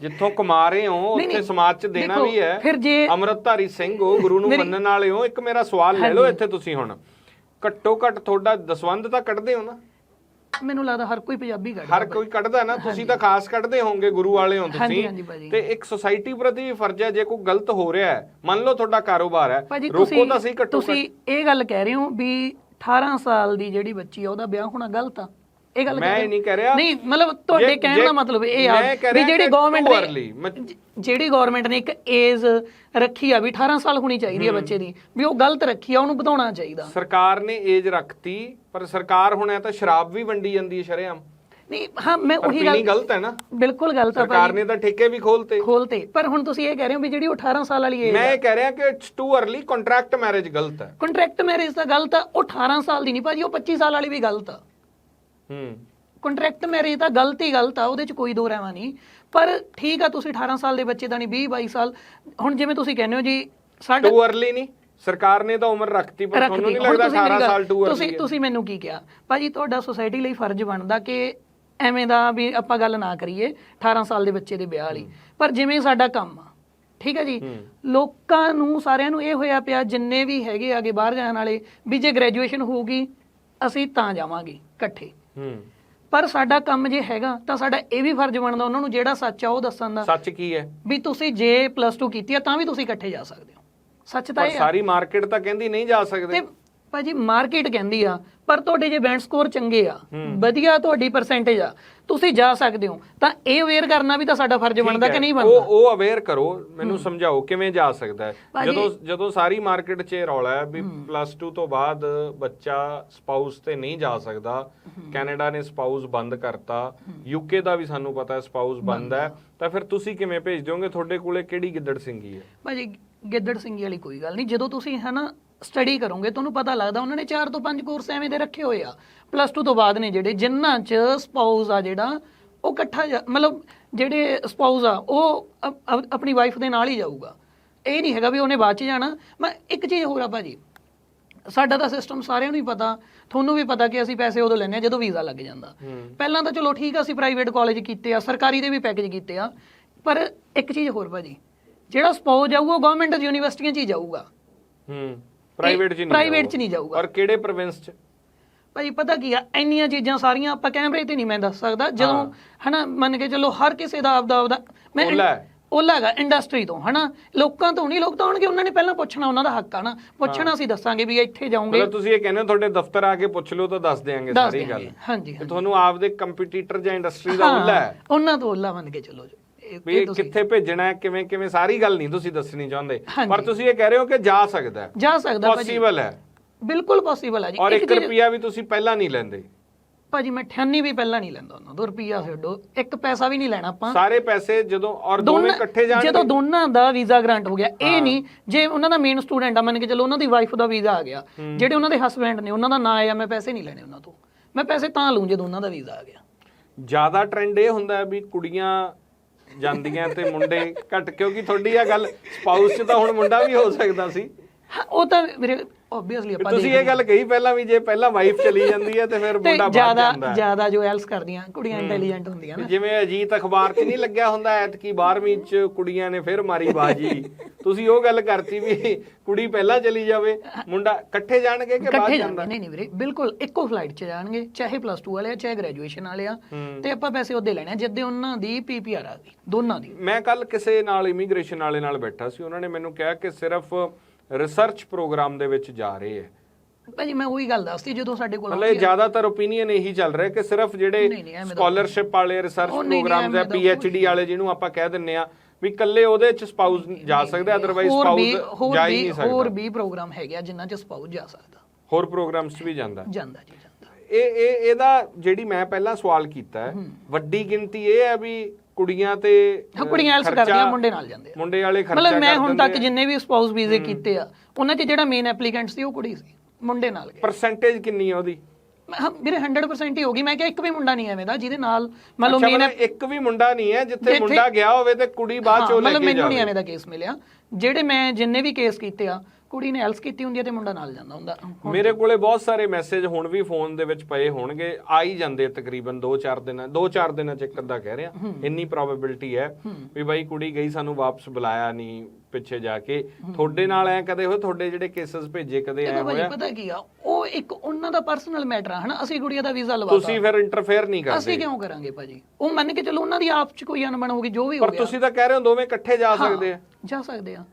ਜਿੱਥੋਂ ਕਮਾ ਰਹੇ ਹੋ ਉੱਥੇ ਸਮਾਜ 'ਚ ਦੇਣਾ ਵੀ ਹੈ। ਫਿਰ ਜੇ- ਅੰਮ੍ਰਿਤਧਾਰੀ ਸਿੰਘ ਹੋ ਗੁਰੂ ਨੂੰ ਮੰਨਣ ਵਾਲੇ ਹੋ ਇੱਕ ਮੇਰਾ ਸਵਾਲ ਲੈ ਲਓ ਇੱਥੇ ਤੁਸੀਂ ਹੁਣ। ਘੱਟੋ ਘੱਟ ਤੁਹਾਡਾ ਦਸਵੰਦ ਤਾਂ ਕੱਢਦੇ ਹੋ ਨਾ। ਮੈਨੂੰ ਲੱਗਦਾ ਹਰ ਕੋਈ ਪੰਜਾਬੀ ਕਰਦਾ ਹਰ ਕੋਈ ਕੱਢਦਾ ਨਾ ਤੁਸੀਂ ਤਾਂ ਖਾਸ ਕੱਢਦੇ ਹੋਵੋਗੇ ਗੁਰੂ ਵਾਲੇ ਹੋ ਤੁਸੀਂ। ਤੇ ਇੱਕ ਸੁਸਾਇਟੀ ਪ੍ਰਤੀ ਵੀ ਫਰਜ਼ ਹੈ ਜੇ ਕੋਈ ਗਲਤ ਹੋ ਰਿਹਾ ਹੈ ਮੰਨ ਲਓ ਤੁਹਾਡਾ ਕਾਰੋਬਾਰ ਹੈ ਰੋਕੋ ਤਾਂ ਸਹੀ ਘੱਟੋ ਤੁਸੀਂ ਇਹ ਗੱਲ ਕਹਿ ਰਹੇ ਹੋ ਵੀ 18 ਸਾਲ ਦੀ ਜਿਹੜੀ ਬੱਚੀ ਆ ਉਹਦਾ ਵਿਆਹ ਹੋਣਾ ਗਲਤ ਆ। ਇਹ ਗੱਲ ਮੈਂ ਇਹ ਹੋ? ਨਹੀਂ ਕਹਿ ਰਿਹਾ। ਨਹੀਂ ਮਤਲਬ ਤੁਹਾਡੇ ਕਹਿਣ ਦਾ ਮਤਲਬ ਇਹ ਆ ਵੀ ਜਿਹੜੀ ਗਵਰਨਮੈਂਟ ਨੇ ਜਿਹੜੀ ਗਵਰਨਮੈਂਟ ਨੇ ਇੱਕ ਏਜ ਰੱਖੀ ਆ ਵੀ 18 ਸਾਲ ਹੋਣੀ ਚਾਹੀਦੀ ਹੈ। ਬੱਚੇ ਦੀ ਵੀ ਉਹ ਗਲਤ ਰੱਖੀ ਆ ਉਹਨੂੰ ਵਧਾਉਣਾ ਚਾਹੀਦਾ। ਸਰਕਾਰ ਨੇ ਏਜ ਰੱਖਤੀ ਪਰ ਸਰਕਾਰ ਹੁਣ ਇਹ ਤਾਂ ਸ਼ਰਾਬ ਵੀ ਵੰਡੀ ਜਾਂਦੀ ਹੈ ਸ਼ਰੇਆਮ। ਨਹੀਂ ਹਾਂ ਮੈਂ ਉਹੀ ਗੱਲ ਗਲਤ ਹੈ ਨਾ। ਬਿਲਕੁਲ ਗਲਤ ਆ ਸਰਕਾਰ ਨੇ ਤਾਂ ਠੇਕੇ ਵੀ ਖੋਲਤੇ। ਖੋਲਤੇ। ਪਰ ਹੁਣ ਤੁਸੀਂ ਇਹ ਕਹਿ ਰਹੇ ਹੋ ਵੀ ਜਿਹੜੀ ਉਹ 18 ਸਾਲ ਵਾਲੀ ਏਜ ਮੈਂ ਇਹ ਕਹਿ ਰਿਹਾ ਕਿ it's too early contract marriage ਗਲਤ ਹੈ। ਕੰਟਰੈਕਟ ਮੈਰਿਜ ਤਾਂ ਗਲਤ ਆ ਉਹ 18 ਸਾਲ ਦੀ ਨਹੀਂ ਭਾਜੀ ਉਹ 25 ਸਾਲ ਵਾਲੀ ਵੀ ਗਲਤ ਆ। ਹੂੰ। ਕੰਟਰੈਕਟ ਮੈਰਿਜ ਤਾਂ ਗਲਤ ਹੀ ਗਲਤ ਆ ਉਹਦੇ ਚ ਕੋਈ ਦੋ ਰਹਿਵਾ ਨਹੀਂ। ਪਰ ਠੀਕ ਆ ਤੁਸੀਂ 18 ਸਾਲ ਦੇ ਬੱਚੇ ਦਾ ਨਹੀਂ 20 22 ਸਾਲ। ਹੁਣ ਜਿਵੇਂ ਤੁਸੀਂ ਕਹਿੰਦੇ ਹੋ ਜੀ ਸਾਡੇ ਟੂ ਅਰਲੀ ਨਹੀਂ। ਸਰਕਾਰ ਨੇ ਤਾਂ ਉਮਰ ਰੱਖਤੀ ਪਰ ਤੁਹਾਨੂੰ ਨਹੀਂ ਲੱਗਦਾ 18 ਸਾਲ ਟੂ ਅਰਲੀ ਤੁਸੀਂ ਤੁਸੀਂ ਮੈਨੂੰ ਕੀ ਕਿਹਾ? ਭਾਜੀ ਤੁਹਾਡਾ ਸੋਸਾਇਟੀ ਲਈ ਫਰਜ਼ ਬਣਦਾ ਕਿ ਐਵੇਂ ਦਾ ਵੀ ਆਪਾਂ ਗੱਲ ਨਾ ਕਰੀਏ 18 ਸਾਲ ਦੇ ਬੱਚੇ ਦੇ ਵਿਆਹ ਲਈ। ਪਰ ਜਿਵੇਂ ਸਾਡਾ ਕੰਮ ਆ ਠੀਕ ਹੈ ਜੀ? ਲੋਕਾਂ ਨੂੰ ਸਾਰਿਆਂ ਨੂੰ ਇਹ ਹੋਇਆ ਪਿਆ ਜਿੰਨੇ ਵੀ ਹੈਗੇ ਆਗੇ ਬਾਹਰ ਜਾਣ ਵਾਲੇ ਵੀ ਜੇ ਗ੍ਰੈਜੂਏਸ਼ਨ ਹੋਊਗੀ ਅਸੀਂ ਤਾਂ ਜਾਵਾਂਗੇ ਇਕੱਠੇ। ਹੂੰ। ਪਰ ਸਾਡਾ ਕੰਮ ਜੇ ਹੈਗਾ ਤਾਂ ਸਾਡਾ ਇਹ ਵੀ ਫਰਜ਼ ਬਣਦਾ ਉਹਨਾਂ ਨੂੰ ਜਿਹੜਾ ਸੱਚ ਆ ਉਹ ਦੱਸਣ ਦਾ। ਸੱਚ ਕੀ ਹੈ? ਵੀ ਤੁਸੀਂ ਜੇ ਪਲੱਸ 2 ਕੀਤੀ ਆ ਤਾਂ ਵੀ ਤੁਸੀਂ ਇਕੱਠੇ ਜਾ ਸਕਦੇ ਹੋ। ਸੱਚ ਤਾਂ ਪਰ ਇਹ ਆ। ਸਾਰੀ ਮਾਰਕੀਟ ਤਾਂ ਕਹਿੰਦੀ ਨਹੀਂ ਜਾ ਸਕਦੇ। ਤੇ ਭਾਜੀ ਮਾਰਕੀਟ ਕਹਿੰਦੀ ਆ ਪਰ ਤੁਹਾਡੇ ਜੇ ਬੈਂਡ ਸਕੋਰ ਚੰਗੇ ਆ ਵਧੀਆ ਤੁਹਾਡੀ ਪਰਸੈਂਟੇਜ ਆ ਤੁਸੀਂ ਜਾ ਸਕਦੇ ਹੋ ਤਾਂ ਇਹ ਅਵੇਅਰ ਕਰਨਾ ਵੀ ਤਾਂ ਸਾਡਾ ਫਰਜ਼ ਬਣਦਾ ਕਿ। ਨਹੀਂ ਉਹ ਬਣਦਾ। ਉਹ ਅਵੇਅਰ ਕਰੋ ਮੈਨੂੰ ਸਮਝਾਓ ਕਿਵੇਂ ਜਾ ਸਕਦਾ ਹੈ। ਜਦੋਂ ਜਦੋਂ ਸਾਰੀ ਮਾਰਕੀਟ 'ਚ ਰੌਲਾ ਹੈ ਵੀ ਪਲੱਸ 2 ਤੋਂ ਬਾਅਦ ਬੱਚਾ ਸਪਾਊਸ ਤੇ ਨਹੀਂ ਜਾ ਸਕਦਾ ਕੈਨੇਡਾ ਨੇ ਸਪਾਊਸ ਬੰਦ ਕਰਤਾ ਯੂਕੇ ਦਾ ਵੀ ਸਾਨੂੰ ਪਤਾ ਹੈ ਸਪਾਊਸ ਬੰਦ ਹੈ ਤਾਂ ਫਿਰ ਤੁਸੀਂ ਕਿਵੇਂ ਭੇਜ ਦਿਓਗੇ ਤੁਹਾਡੇ ਕੋਲੇ ਕਿਹੜੀ ਗਿੱਦੜ ਸਿੰਘੀ ਹੈ? ਭਾਜੀ ਗਿੱਦੜ ਸਿੰਘੀ ਵਾਲੀ ਕੋਈ ਗੱਲ ਨਹੀਂ। ਜਦੋਂ ਤੁਸੀਂ ਹਨਾ ਸਟੱਡੀ ਕਰੋਗੇ ਤੁਹਾਨੂੰ ਪਤਾ ਲੱਗਦਾ ਉਹਨਾਂ ਨੇ 4 ਤੋਂ 5 ਕੋਰਸ ਐਵੇਂ ਦੇ ਰੱਖੇ ਹੋਏ ਆ। ਪਲੱਸ 2 ਤੋਂ ਬਾਅਦ ਨੇ ਜਿਹੜੇ ਜਿਨ੍ਹਾਂ 'ਚ ਸਪਾਊਸ ਆ ਜਿਹੜਾ ਉਹ ਇਕੱਠਾ ਮਤਲਬ ਜਿਹੜੇ ਸਪਾਊਸ ਆ ਉਹ ਆਪਣੀ ਵਾਈਫ ਦੇ ਨਾਲ ਹੀ ਜਾਊਗਾ। ਇਹ ਨਹੀਂ ਹੈਗਾ ਵੀ ਉਹਨੇ ਬਾਅਦ 'ਚ ਜਾਣਾ। ਮੈਂ ਇੱਕ ਚੀਜ਼ ਹੋਰ ਆ ਭਾਜੀ। ਸਾਡਾ ਤਾਂ ਸਿਸਟਮ ਸਾਰਿਆਂ ਨੂੰ ਹੀ ਪਤਾ ਤੁਹਾਨੂੰ ਵੀ ਪਤਾ ਕਿ ਅਸੀਂ ਪੈਸੇ ਉਦੋਂ ਲੈਂਦੇ ਆ ਜਦੋਂ ਵੀਜ਼ਾ ਲੱਗ ਜਾਂਦਾ। ਪਹਿਲਾਂ ਤਾਂ ਚਲੋ ਠੀਕ ਆ ਅਸੀਂ ਪ੍ਰਾਈਵੇਟ ਕਾਲਜ ਕੀਤੇ ਆ ਸਰਕਾਰੀ ਦੇ ਵੀ ਪੈਕੇਜ ਕੀਤੇ ਆ। ਪਰ ਇੱਕ ਚੀਜ਼ ਹੋਰ ਭਾਜੀ ਜਿਹੜਾ ਸਪਾਊਸ ਜਾਊਗਾ ਉਹ ਗਵਰਨਮੈਂਟ ਯੂਨੀਵਰਸਿਟੀਆਂ 'ਚ ਹੀ ਜਾਊਗਾ। ਹੂੰ। ਪ੍ਰਾਈਵੇਟ 'ਚ ਨਹੀਂ ਪ੍ਰਾਈਵੇਟ 'ਚ। ਨਹੀਂ ਜਾਊਗਾ। ਔਰ ਕਿਹੜੇ ਪ੍ਰੋਵਿੰਸ 'ਚ? ਭਾਜੀ ਪਤਾ ਕੀ ਆ ਇੰਨੀਆਂ ਚੀਜ਼ਾਂ ਸਾਰੀਆਂ ਆਪਾਂ ਕੈਮਰੇ ਤੇ ਨਹੀਂ ਮੈਂ ਦੱਸ ਸਕਦਾ। ਜਦੋਂ ਹਨਾ ਮੰਨ ਕੇ ਚੱਲੋ ਹਰ ਕਿਸੇ ਦਾ ਆਪਦਾ ਆਪਦਾ ਹੈ। ਓਲਾ ਹੈਗਾ ਇੰਡਸਟਰੀ ਤੋਂ ਹਨਾ। ਲੋਕਾਂ ਤੋਂ ਨਹੀਂ ਲੋਕ ਤਾਂ ਆਉਣਗੇ ਉਹਨਾਂ ਨੇ ਪਹਿਲਾਂ ਪੁੱਛਣਾ ਉਹਨਾਂ ਦਾ ਹੱਕ ਆ ਨਾ। ਪੁੱਛਣਾ ਅਸੀਂ ਦੱਸਾਂਗੇ ਵੀ ਇੱਥੇ ਜਾਓਗੇ ਮਤਲਬ ਤੁਸੀਂ ਇਹ ਕਹਿੰਦੇ ਹੋ ਤੁਹਾਡੇ ਦਫ਼ਤਰ ਆ ਕੇ ਪੁੱਛ ਲਓ ਤਾਂ ਦੱਸ ਦੇਾਂਗੇ ਸਾਰੀ ਗੱਲ। ਹਾਂਜੀ ਤੁਹਾਨੂੰ ਆਪਦੇ ਕੰਪੀਟੀਟਰ ਜਾਂ ਇੰਡਸਟਰੀ ਦਾ ਹੈ ਉਹਨਾਂ ਤੋਂ ਓਲਾ ਮੰਨ ਕੇ ਚੱਲੋ ਵੀ ਕਿੱਥੇ ਭੇਜਣਾ ਹੈ ਕਿਵੇਂ ਕਿਵੇਂ ਸਾਰੀ ਗੱਲ ਨਹੀਂ ਤੁਸੀਂ ਦੱਸਣੀ ਚਾਹੁੰਦੇ। ਪਰ ਤੁਸੀਂ ਇਹ ਕਹਿ ਰਹੇ ਹੋ ਕਿ ਜਾ ਸਕਦਾ ਹੈ। ਜਾ ਸਕਦਾ ਭਾਜੀ। ਪੋਸੀਬਲ ਹੈ। ਬਿਲਕੁਲ ਪੋਸੀਬਲ ਆ ਜੀ। ਔਰ ਇੱਕ 1 ਚੀਜ਼- ਰੁਪਿਆ ਵੀ ਤੁਸੀਂ ਪਹਿਲਾਂ ਨਹੀਂ ਲੈਂਦੇ। ਭਾਜੀ ਮੈਂ 98 ਵੀ ਪਹਿਲਾਂ ਨਹੀਂ ਲੈਂਦਾ ਉਹਨਾਂ 2 ਰੁਪਈਆ ਛੱਡੋ। ਇੱਕ ਪੈਸਾ ਵੀ ਨਹੀਂ ਲੈਣਾ ਆਪਾਂ। ਸਾਰੇ ਪੈਸੇ ਜਦੋਂ ਔਰ ਦੋਵੇਂ ਦੋਨਾਂ ਇਕੱਠੇ ਜਾਣਗੇ। ਜਦੋਂ ਦੋਨਾਂ ਦਾ ਵੀਜ਼ਾ ਗ੍ਰਾਂਟ ਹੋ ਗਿਆ। ਇਹ ਨਹੀਂ ਜੇ ਉਹਨਾਂ ਦਾ ਮੇਨ ਸਟੂਡੈਂਟ ਆ ਮੰਨ ਕੇ ਚਲੋ ਉਹਨਾਂ ਦੀ ਵਾਈਫ ਦਾ ਵੀਜ਼ਾ ਆ ਗਿਆ। ਜਿਹੜੇ ਉਹਨਾਂ ਦੇ ਹਸਬੈਂਡ ਨੇ ਉਹਨਾਂ ਦਾ ਨਾਂ ਆਇਆ ਮੈਂ ਪੈਸੇ ਨਹੀਂ ਲੈਣੇ ਉਹਨਾਂ ਤੋਂ। ਮੈਂ ਪੈਸੇ ਤਾਂ ਲੂੰ ਜਦੋਂ ਉਹਨਾਂ ਦਾ ਵੀਜ਼ਾ ਆ ਗਿਆ। ਜ਼ਿਆਦਾ ਟ੍ਰੈਂਡ ਇਹ ਹੁੰਦਾ ਹੈ ਵੀ ਕੁੜੀਆਂ ਜਾਂਦੀਆਂ ਤੇ ਮੁੰਡੇ ਘੱਟ, ਕਿਉਂਕਿ ਤੁਹਾਡੀ ਆ ਗੱਲ ਸਪਾਊਸ 'ਚ ਤਾਂ ਹੁਣ ਮੁੰਡਾ ਵੀ ਹੋ ਸਕਦਾ ਸੀ। ਹਾਂ, ਉਹ ਤਾਂ ਮੇਰੇ ਆਬਵੀਅਸਲੀ ਆਪਾਂ ਤੁਸੀਂ ਇਹ ਗੱਲ ਕਹੀ ਪਹਿਲਾਂ ਵੀ ਜੇ ਪਹਿਲਾਂ ਵਾਈਫ ਚਲੀ ਜਾਂਦੀ ਹੈ ਤੇ ਫਿਰ ਮੁੰਡਾ ਜ਼ਿਆਦਾ ਜਾਂਦਾ ਹੈ। ਜ਼ਿਆਦਾ ਜੋ ਐਲਸ ਕਰਦੀਆਂ ਕੁੜੀਆਂ ਇੰਟੈਲੀਜੈਂਟ ਹੁੰਦੀਆਂ ਨਾ। ਜਿਵੇਂ ਅਜੀਤ ਅਖਬਾਰ 'ਚ ਨਹੀਂ ਲੱਗਿਆ ਹੁੰਦਾ ਐਤਕੀ 12ਵੀਂ 'ਚ ਕੁੜੀਆਂ ਨੇ ਫਿਰ ਮਾਰੀ ਬਾਜੀ। ਤੁਸੀਂ ਉਹ ਗੱਲ ਕਰਤੀ ਵੀ ਕੁੜੀ ਪਹਿਲਾਂ ਚਲੀ ਜਾਵੇ ਮੁੰਡਾ ਇਕੱਠੇ ਜਾਣਗੇ ਕਿ ਬਾਅਦ ਇਕੱਠੇ ਜਾਂਦਾ? ਨਹੀਂ ਨਹੀਂ ਵੀਰੇ ਬਿਲਕੁਲ ਇੱਕੋ ਫਲਾਈਟ 'ਚ ਜਾਣਗੇ ਚਾਹੇ ਪਲੱਸ 2 ਵਾਲੇ ਆ ਚਾਹੇ ਗ੍ਰੈਜੂਏਸ਼ਨ ਵਾਲੇ ਆ। ਤੇ ਆਪਾਂ ਪੈਸੇ ਉਹਦੇ ਲੈਣੇ ਆ ਜਿੱਦੇ ਉਹਨਾਂ ਦੀ ਪੀਪੀਆਰ ਆ ਗਈ ਦੋਨਾਂ ਦੀ। ਮੈਂ ਕੱਲ ਕਿਸੇ ਨਾਲ ਇਮੀਗ੍ਰੇਸ਼ਨ ਵਾਲੇ ਨਾਲ ਬੈਠਾ ਸੀ ਉਹਨਾਂ ਨੇ ਮੈਨੂੰ ਕਿਹਾ ਕਿ ਸਿਰਫ ਰਿਸਰਚ ਪ੍ਰੋਗਰਾਮ ਦੇ ਵਿੱਚ ਜਾ ਰਹੇ ਹੈ। ਭਾਜੀ ਮੈਂ ਉਹੀ ਗੱਲ ਦੱਸਦੀ ਜਦੋਂ ਸਾਡੇ ਕੋਲ ਮਤਲਬ ਇਹ ਜ਼ਿਆਦਾਤਰ ਓਪੀਨੀਅਨ ਇਹੀ ਚੱਲ ਰਿਹਾ ਕਿ ਸਿਰਫ ਜਿਹੜੇ ਸਕਾਲਰਸ਼ਿਪ ਵਾਲੇ ਰਿਸਰਚ ਪ੍ਰੋਗਰਾਮਸ ਹੈ ਪੀਐਚਡੀ ਵਾਲੇ ਜਿਹਨੂੰ ਆਪਾਂ ਕਹਿ ਦਿੰਨੇ ਆ ਵੀ ਇਕੱਲੇ ਉਹਦੇ ਚ ਸਪਾਊਸ ਜਾ ਸਕਦੇ ਅਦਰਵਾਈਜ਼ ਹੋਰ ਸਪਾਊਸ ਹੋਰ ਜਾ ਹੀ ਨਹੀਂ ਹੋਰ ਸਕਦਾ ਵੀ ਪ੍ਰੋਗਰਾਮ ਹੈਗੇ ਆ ਜਿਨ੍ਹਾਂ 'ਚ ਸਪਾਊਸ ਜਾ ਸਕਦਾ। ਹੋਰ ਪ੍ਰੋਗਰਾਮਸ 'ਚ ਵੀ ਜਾਂਦਾ ਜਾਂਦਾ ਜੀ ਜਾਂਦਾ। ਇਹ ਇਹ ਇਹਦਾ ਜਿਹੜੀ ਮੈਂ ਪਹਿਲਾਂ ਸਵਾਲ ਕੀਤਾ ਹੈ। ਵੱਡੀ ਗਿਣਤੀ ਇਹ ਹੈ ਵੀ ਕੁੜੀਆਂ ਤੇ ਕੁੜੀਆਂ ਖਰਚਾ- ਕਰਦੀਆਂ ਮੁੰਡੇ ਨਾਲ ਜਾਂਦੇ ਆ। ਮੁੰਡੇ ਵਾਲੇ ਖਰਚਾ ਮਤਲਬ ਮੈਂ ਹੁਣ ਤੱਕ ਜਿੰਨੇ ਵੀ ਸਪਾਊਸ ਵੀਜ਼ੇ ਕੀਤੇ ਆ ਉਹਨਾਂ 'ਚ ਜਿਹੜਾ ਮੇਨ ਐਪਲੀਕੈਂਟ ਸੀ ਉਹ ਕੁੜੀ ਸੀ ਮੁੰਡੇ ਨਾਲ ਗਏ। ਪਰਸੈਂਟੇਜ ਕਿੰਨੀ ਹੈ ਉਹਦੀ? ਮੈਂ- ਹਾਂ, ਵੀਰੇ 100% ਹੀ ਹੋ ਗਈ। ਮੈਂ ਕਿਹਾ ਇੱਕ ਵੀ ਮੁੰਡਾ ਨਹੀਂ ਐਵੇਂ ਦਾ ਜਿਹਦੇ ਨਾਲ ਮੰਨ ਲਓ ਅੱਛਾ, ਮੇਨ ਮਤਲਬ ਇੱਕ ਵੀ ਮੁੰਡਾ ਨਹੀਂ ਹੈ ਜਿੱਥੇ ਮੁੰਡਾ ਗਿਆ ਹੋਵੇ ਤੇ ਕੁੜੀ ਬਾਅਦ ਚੋਂ ਲੈ ਮਤਲਬ ਕੇ ਮੈਨੂੰ ਨਹੀਂ ਜਾਵੇ ਐਵੇਂ ਦਾ ਕੇਸ ਮਿਲਿਆ। ਜਿਹੜੇ ਮੈਂ ਜਿੰਨੇ ਵੀ ਕੇਸ ਕੀਤੇ ਆ ਕੁੜੀ ਨੇ ਐਲਸ ਕੀਤੀ ਹੁੰਦੀ ਹੈ ਤੇ ਮੁੰਡਾ ਨਾਲ ਜਾਂਦਾ ਹੁੰਦਾ। ਮੇਰੇ ਕੋਲੇ ਬਹੁਤ ਸਾਰੇ ਮੈਸੇਜ ਹੁਣ ਵੀ ਫੋਨ ਦੇ ਵਿੱਚ ਪਏ ਹੋਣਗੇ। ਆ ਹੀ ਜਾਂਦੇ ਤਕਰੀਬਨ 2-4 ਦਿਨਾਂ 2-4 ਦਿਨਾਂ ਚ ਇੱਕ ਅੱਧਾ ਕਹਿ ਰਿਹਾ। ਇੰਨੀ ਪ੍ਰੋਬੇਬਿਲਿਟੀ ਹੈ ਵੀ ਬਾਈ ਕੁੜੀ ਗਈ ਸਾਨੂੰ ਵਾਪਸ ਬੁਲਾਇਆ ਨਹੀਂ ਪਿੱਛੇ ਜਾ ਕੇ। ਤੁਹਾਡੇ ਨਾਲ ਐ ਕਦੇ ਹੋਏ ਤੁਹਾਡੇ ਜਿਹੜੇ ਕੇਸਸ ਭੇਜੇ ਕਦੇ ਐ ਹੋਇਆ? ਪਤਾ ਕੀ ਆ ਉਹ ਇੱਕ ਉਹਨਾਂ ਦਾ ਪਰਸਨਲ ਮੈਟਰ ਆ ਹਨਾ? ਅਸੀਂ ਗੁੜੀਆ ਦਾ ਵੀਜ਼ਾ ਲਵਾਤਾ। ਤੁਸੀਂ ਫਿਰ ਇੰਟਰਫੇਅਰ ਨਹੀਂ ਕਰਦੇ। ਅਸੀਂ ਕਿਉਂ ਕਰਾਂਗੇ ਭਾਜੀ? ਉਹ ਮੰਨ ਕੇ ਚਲੋ ਉਹਨਾਂ ਦੀ ਆਪ ਚ ਕੋਈ ਅਨਬਣ ਹੋਗੀ ਜੋ ਵੀ ਹੋ ਪਰ ਗਿਆ। ਤੁਸੀਂ ਤਾਂ ਕਹਿ ਰਹੇ ਹੋ ਦੋਵੇਂ ਇਕੱਠੇ ਜਾ ਸਕਦੇ ਆ। ਜਾ ਸਕਦੇ ਆ।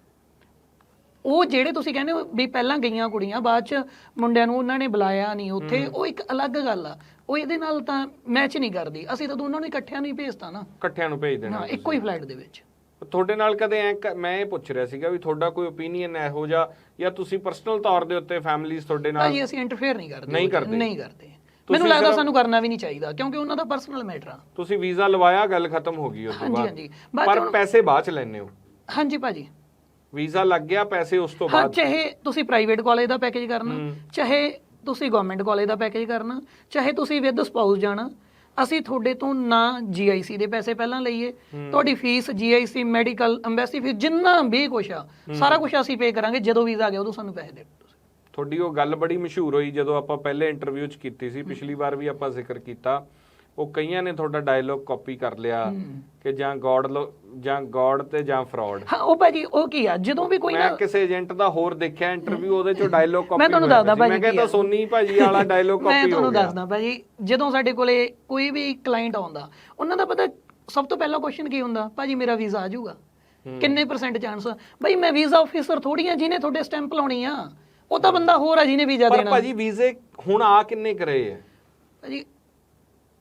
ਉਹ ਜਿਹੜੇ ਤੁਸੀਂ ਕਹਿੰਦੇ ਹੋ ਵੀ ਪਹਿਲਾਂ ਗਈਆਂ ਕੁੜੀਆਂ ਬਾਅਦ ਚ ਮੁੰਡਿਆਂ ਨੂੰ ਉਹਨਾਂ ਨੇ ਬੁਲਾਇਆ ਨਹੀਂ ਉੱਥੇ ਉਹ ਇੱਕ ਅਲੱਗ ਗੱਲ ਆ। ਉਹ ਇਹਦੇ ਨਾਲ ਤਾਂ ਮੈਚ ਨਹੀਂ ਕਰਦੀ। ਅਸੀਂ ਤਾਂ ਦੋਨਾਂ ਨੂੰ ਇਕੱਠਿਆਂ ਨੂੰ ਹੀ ਭੇਜਤਾ ਨਾ। ਇਕੱਠਿਆਂ ਨੂੰ ਭੇਜ ਦੇਣਾ ਹਾਂ ਇੱਕੋ ਹੀ ਫਲਾਈਟ ਦੇ ਵਿੱਚ। ਤੁਹਾਡੇ ਨਾਲ ਕਦੇ ਐ ਮੈਂ ਇਹ ਪੁੱਛ ਰਿਹਾ ਸੀਗਾ ਵੀ ਤੁਹਾਡਾ ਕੋਈ ਓਪੀਨੀਅਨ ਇਹੋ ਜਿਹਾ ਜਾਂ ਤੁਸੀਂ ਪਰਸਨਲ ਤੌਰ ਦੇ ਉੱਤੇ ਫੈਮਿਲੀਜ਼ ਤੁਹਾਡੇ ਨਾਲ ਭਾਜੀ ਅਸੀਂ ਇੰਟਰਫੇਅਰ ਨਹੀਂ ਕਰਦੇ। ਨਹੀਂ ਕਰਦੇ। ਨਹੀਂ ਕਰਦੇ। ਮੈਨੂੰ ਲੱਗਦਾ ਸਾਨੂੰ ਕਰਨਾ ਵੀ ਨਹੀਂ ਚਾਹੀਦਾ ਕਿਉਂਕਿ ਉਹਨਾਂ ਦਾ ਪਰਸਨਲ ਮੈਟਰ ਆ। ਤੁਸੀਂ ਵੀਜ਼ਾ ਲਵਾਇਆ ਗੱਲ ਖਤਮ ਹੋ ਗਈ ਉਸ ਤੋਂ ਹਾਂਜੀ, ਬਾਅਦ। ਹਾਂਜੀ। ਬਾਅਦ ਪਰ ਚੋਂ- ਪੈਸੇ ਬਾਅਦ ਚ ਲੈਣੇ ਹੋ। ਹਾਂਜੀ ਭਾਜੀ। ਵੀਜ਼ਾ ਲੱਗ ਗਿਆ ਪੈਸੇ ਉਸ ਤੋਂ ਹਾਂ ਬਾਅਦ। ਚਾਹੇ ਤੁਸੀਂ ਪ੍ਰਾਈਵੇਟ ਕਾਲਜ ਦਾ ਪੈਕੇਜ ਕਰਨਾ ਚਾਹੇ ਤੁਸੀਂ ਗਵਰਨਮੈਂਟ ਕਾਲਜ ਦਾ ਪੈਕੇਜ ਕਰਨਾ ਚਾਹੇ ਤੁਸੀਂ ਵਿਦ ਸਪਾਊਸ ਜਾਣਾ ਅਸੀਂ ਤੁਹਾਡੇ ਤੋਂ ਨਾ ਜੀਆਈਸੀ ਦੇ ਪੈਸੇ ਪਹਿਲਾਂ ਲਈਏ। ਤੁਹਾਡੀ fees GIC medical embassy fees ਜਿੰਨਾ ਵੀ ਕੁਛ ਆ ਸਾਰਾ ਕੁਝ ਅਸੀਂ ਪੇ ਕਰਾਂਗੇ ਜਦੋਂ ਵੀਜ਼ਾ ਆ ਗਿਆ ਉਦੋਂ ਸਾਨੂੰ ਪੈਸੇ ਦੇ ਦਿਓ ਤੁਸੀਂ। ਤੁਹਾਡੀ ਉਹ ਗੱਲ ਬੜੀ ਮਸ਼ਹੂਰ ਹੋਈ ਜਦੋਂ ਆਪਾਂ ਪਹਿਲੇ ਇੰਟਰਵਿਊ ਚ ਕੀਤੀ ਸੀ ਪਿਛਲੀ ਵਾਰ ਵੀ ਆਪਾਂ ਜ਼ਿਕਰ ਕੀਤਾ। ਉਹ ਕਈਆਂ ਨੇ ਤੁਹਾਡਾ ਡਾਇਲੋਗ ਕਾਪੀ ਕਰ ਲਿਆ। ਕਿ ਜਾਂ ਗੋਡ ਜਾਂ ਗੋਡ ਤੇ ਜਾਂ ਫਰਾਡ ਹਾਂ ਉਹ ਭਾਜੀ ਉਹ ਕੀ ਆ? ਜਦੋਂ ਵੀ ਕੋਈ ਮੈਂ ਕਿਸੇ ਏਜੰਟ ਦਾ ਹੋਰ ਦੇਖਿਆ ਇੰਟਰਵਿਊ ਉਹਦੇ ਚੋਂ ਡਾਇਲੋਗ ਕਾਪੀ ਮੈਂ ਤੁਹਾਨੂੰ ਦੱਸਦਾ ਭਾਜੀ ਮੈਂ ਕਿਹਾ ਕੀ ਤਾਂ ਆ। ਸੋਨੀ ਭਾਜੀ ਵਾਲਾ ਡਾਇਲੋਗ ਕਾਪੀ ਮੈਂ ਤੁਹਾਨੂੰ ਦੱਸਦਾ ਭਾਜੀ ਜਦੋਂ ਸਾਡੇ ਕੋਲੇ ਕੋਈ ਵੀ ਕਲਾਇੰਟ ਆਉਂਦਾ ਉਹਨਾਂ ਦਾ ਪਤਾ ਸਭ ਤੋਂ ਪਹਿਲਾ ਕੁਐਸਚਨ ਕੀ ਹੁੰਦਾ? ਭਾਜੀ ਮੇਰਾ ਵੀਜ਼ਾ ਆ ਜਾਊਗਾ। ਕਿੰਨੇ ਪਰਸੈਂਟ ਚਾਂਸ ਭਾਈ ਮੈਂ ਵੀਜ਼ਾ ਆਫੀਸਰ ਥੋੜੀ ਆ ਜਿਹਨੇ ਤੁਹਾਡੇ ਸਟੈਂਪ ਲਾਉਣੀ ਆ। ਉਹ ਤਾਂ ਬੰਦਾ ਹੋਰ ਆ ਜਿਹਨੇ ਵੀਜ਼ਾ ਪਰ ਦੇਣਾ। ਭਾਜੀ ਵੀਜ਼ੇ ਹੁਣ ਆ ਕਿੰਨੇ ਕਰੇ ਹੈ ਭਾਜੀ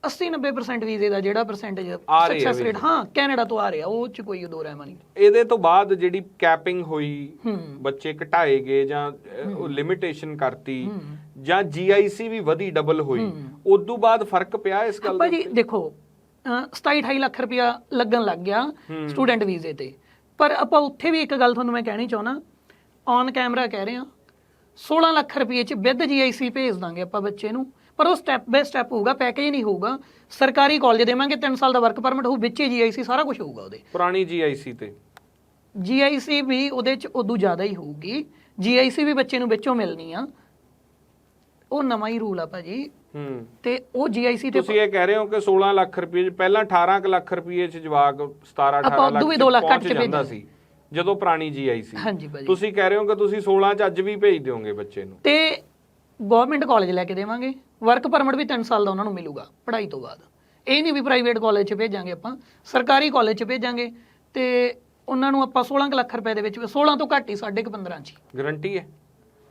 80 90% ਵੀਜ਼ੇ ਦਾ ਜਿਹੜਾ ਪਰਸੈਂਟੇਜ ਆ ਰਹੇ ਆ ਸਕਸੈਸ ਰੇਟ। ਹਾਂ ਕੈਨੇਡਾ ਤੋਂ ਆ ਰਿਹਾ ਉਹ ਚ ਕੋਈ ਦੋ ਰਹਿਮਾ ਨਹੀਂ ਇਹਦੇ ਤੋਂ ਬਾਅਦ ਜਿਹੜੀ ਕੈਪਿੰਗ ਹੋਈ ਬੱਚੇ ਘਟਾਏ ਗਏ ਜਾਂ ਉਹ ਲਿਮਿਟੇਸ਼ਨ ਕਰਤੀ। ਜਾਂ ਜੀਆਈਸੀ ਵੀ ਵਧੀ ਡਬਲ ਹੋਈ ਹੂੰ। ਉਦੋਂ ਬਾਅਦ ਫ਼ਰਕ ਪਿਆ ਇਸ ਗੱਲ ਦਾ ਭਾਜੀ ਦੇਖੋ 27 28 ਲੱਖ ਰੁਪਇਆ ਲੱਗਣ ਲੱਗ ਗਿਆ। ਸਟੂਡੈਂਟ ਵੀਜ਼ੇ ਤੇ ਪਰ ਆਪਾਂ ਉੱਥੇ ਵੀ ਇੱਕ ਗੱਲ ਤੁਹਾਨੂੰ ਮੈਂ ਕਹਿਣੀ ਚਾਹੁੰਦਾ ਔਨ ਕੈਮਰਾ ਕਹਿ ਰਹੇ ਹਾਂ 16 ਲੱਖ ਰੁਪਏ ਚ ਵਿਦ ਜੀਆਈਸੀ ਭੇਜ ਦਾਂਗੇ ਆਪਾਂ ਬੱਚੇ ਨੂੰ ਪਰ ਉਹ ਸਟੈਪ ਬਾਈ ਸਟੈਪ ਹੋਊਗਾ ਪੈਕੇਜ ਨਹੀਂ ਹੋਊਗਾ। ਸਰਕਾਰੀ ਕਾਲਜ ਦੇਵਾਂਗੇ 3 ਸਾਲ ਦਾ ਵਰਕ ਪਰਮਿਟ ਹੋਊ ਵਿੱਚ ਜੀਆਈਸੀ ਸਾਰਾ ਕੁਝ ਹੋਊਗਾ ਉਹਦੇ। ਪੁਰਾਣੀ ਜੀਆਈਸੀ ਤੇ। ਜੀਆਈਸੀ ਵੀ ਉਹਦੇ ਚ ਉਦੋਂ ਜ਼ਿਆਦਾ ਹੀ ਹੋਊਗੀ। ਜੀਆਈਸੀ ਵੀ ਬੱਚੇ ਨੂੰ ਵਿੱਚੋਂ ਮਿਲਣੀ ਆ। ਉਹ ਨਵਾਂ ਹੀ ਰੂਲ ਆ ਭਾਜੀ। ਹੂੰ। ਤੇ ਉਹ ਜੀਆਈਸੀ ਤੇ ਤੁਸੀਂ ਇਹ ਕਹਿ ਰਹੇ ਹੋ ਕਿ 16 ਲੱਖ ਰੁਪਏ 'ਚ ਪਹਿਲਾਂ 18 ਕੁ ਲੱਖ ਰੁਪਏ ਚ ਜਵਾਕ 17 18 ਆਪਾਂ ਲੱਖ ਉਦੋਂ ਵੀ 'ਚ ਦੋ ਲੱਖ ਪਹੁੰਚ ਕੇ ਜਾਂਦਾ ਭੇਜਾਂਗੇ। ਸੀ ਜਦੋਂ ਪੁਰਾਣੀ ਜੀਆਈਸੀ ਹਾਂਜੀ ਭਾਜੀ। ਤੁਸੀਂ ਕਹਿ ਰਹੇ ਹੋ ਕਿ ਤੁਸੀਂ 16 ਚ ਅੱਜ ਵੀ ਭੇਜ ਦਿਓਗੇ ਬੱਚੇ ਨੂੰ। ਤੇ ਗਵਰਨਮੈਂਟ ਕਾਲਜ ਲੈ ਕੇ ਦੇਵਾਂਗੇ। ਵਰਕ ਪਰਮਿਟ ਵੀ 3 ਸਾਲ ਦਾ ਉਹਨਾਂ ਨੂੰ ਮਿਲੂਗਾ ਪੜ੍ਹਾਈ ਤੋਂ ਬਾਅਦ। ਇਹ ਨਹੀਂ ਵੀ ਪ੍ਰਾਈਵੇਟ ਕਾਲਜ 'ਚ ਭੇਜਾਂਗੇ ਆਪਾਂ ਸਰਕਾਰੀ ਕਾਲਜ 'ਚ ਭੇਜਾਂਗੇ ਤੇ ਉਹਨਾਂ ਨੂੰ ਆਪਾਂ 16 ਕੁ ਲੱਖ ਰੁਪਏ ਦੇ ਵਿੱਚ 16 ਤੋਂ ਘੱਟ ਹੀ 15.5 15 ਚ। ਗਰੰਟੀ ਹੈ?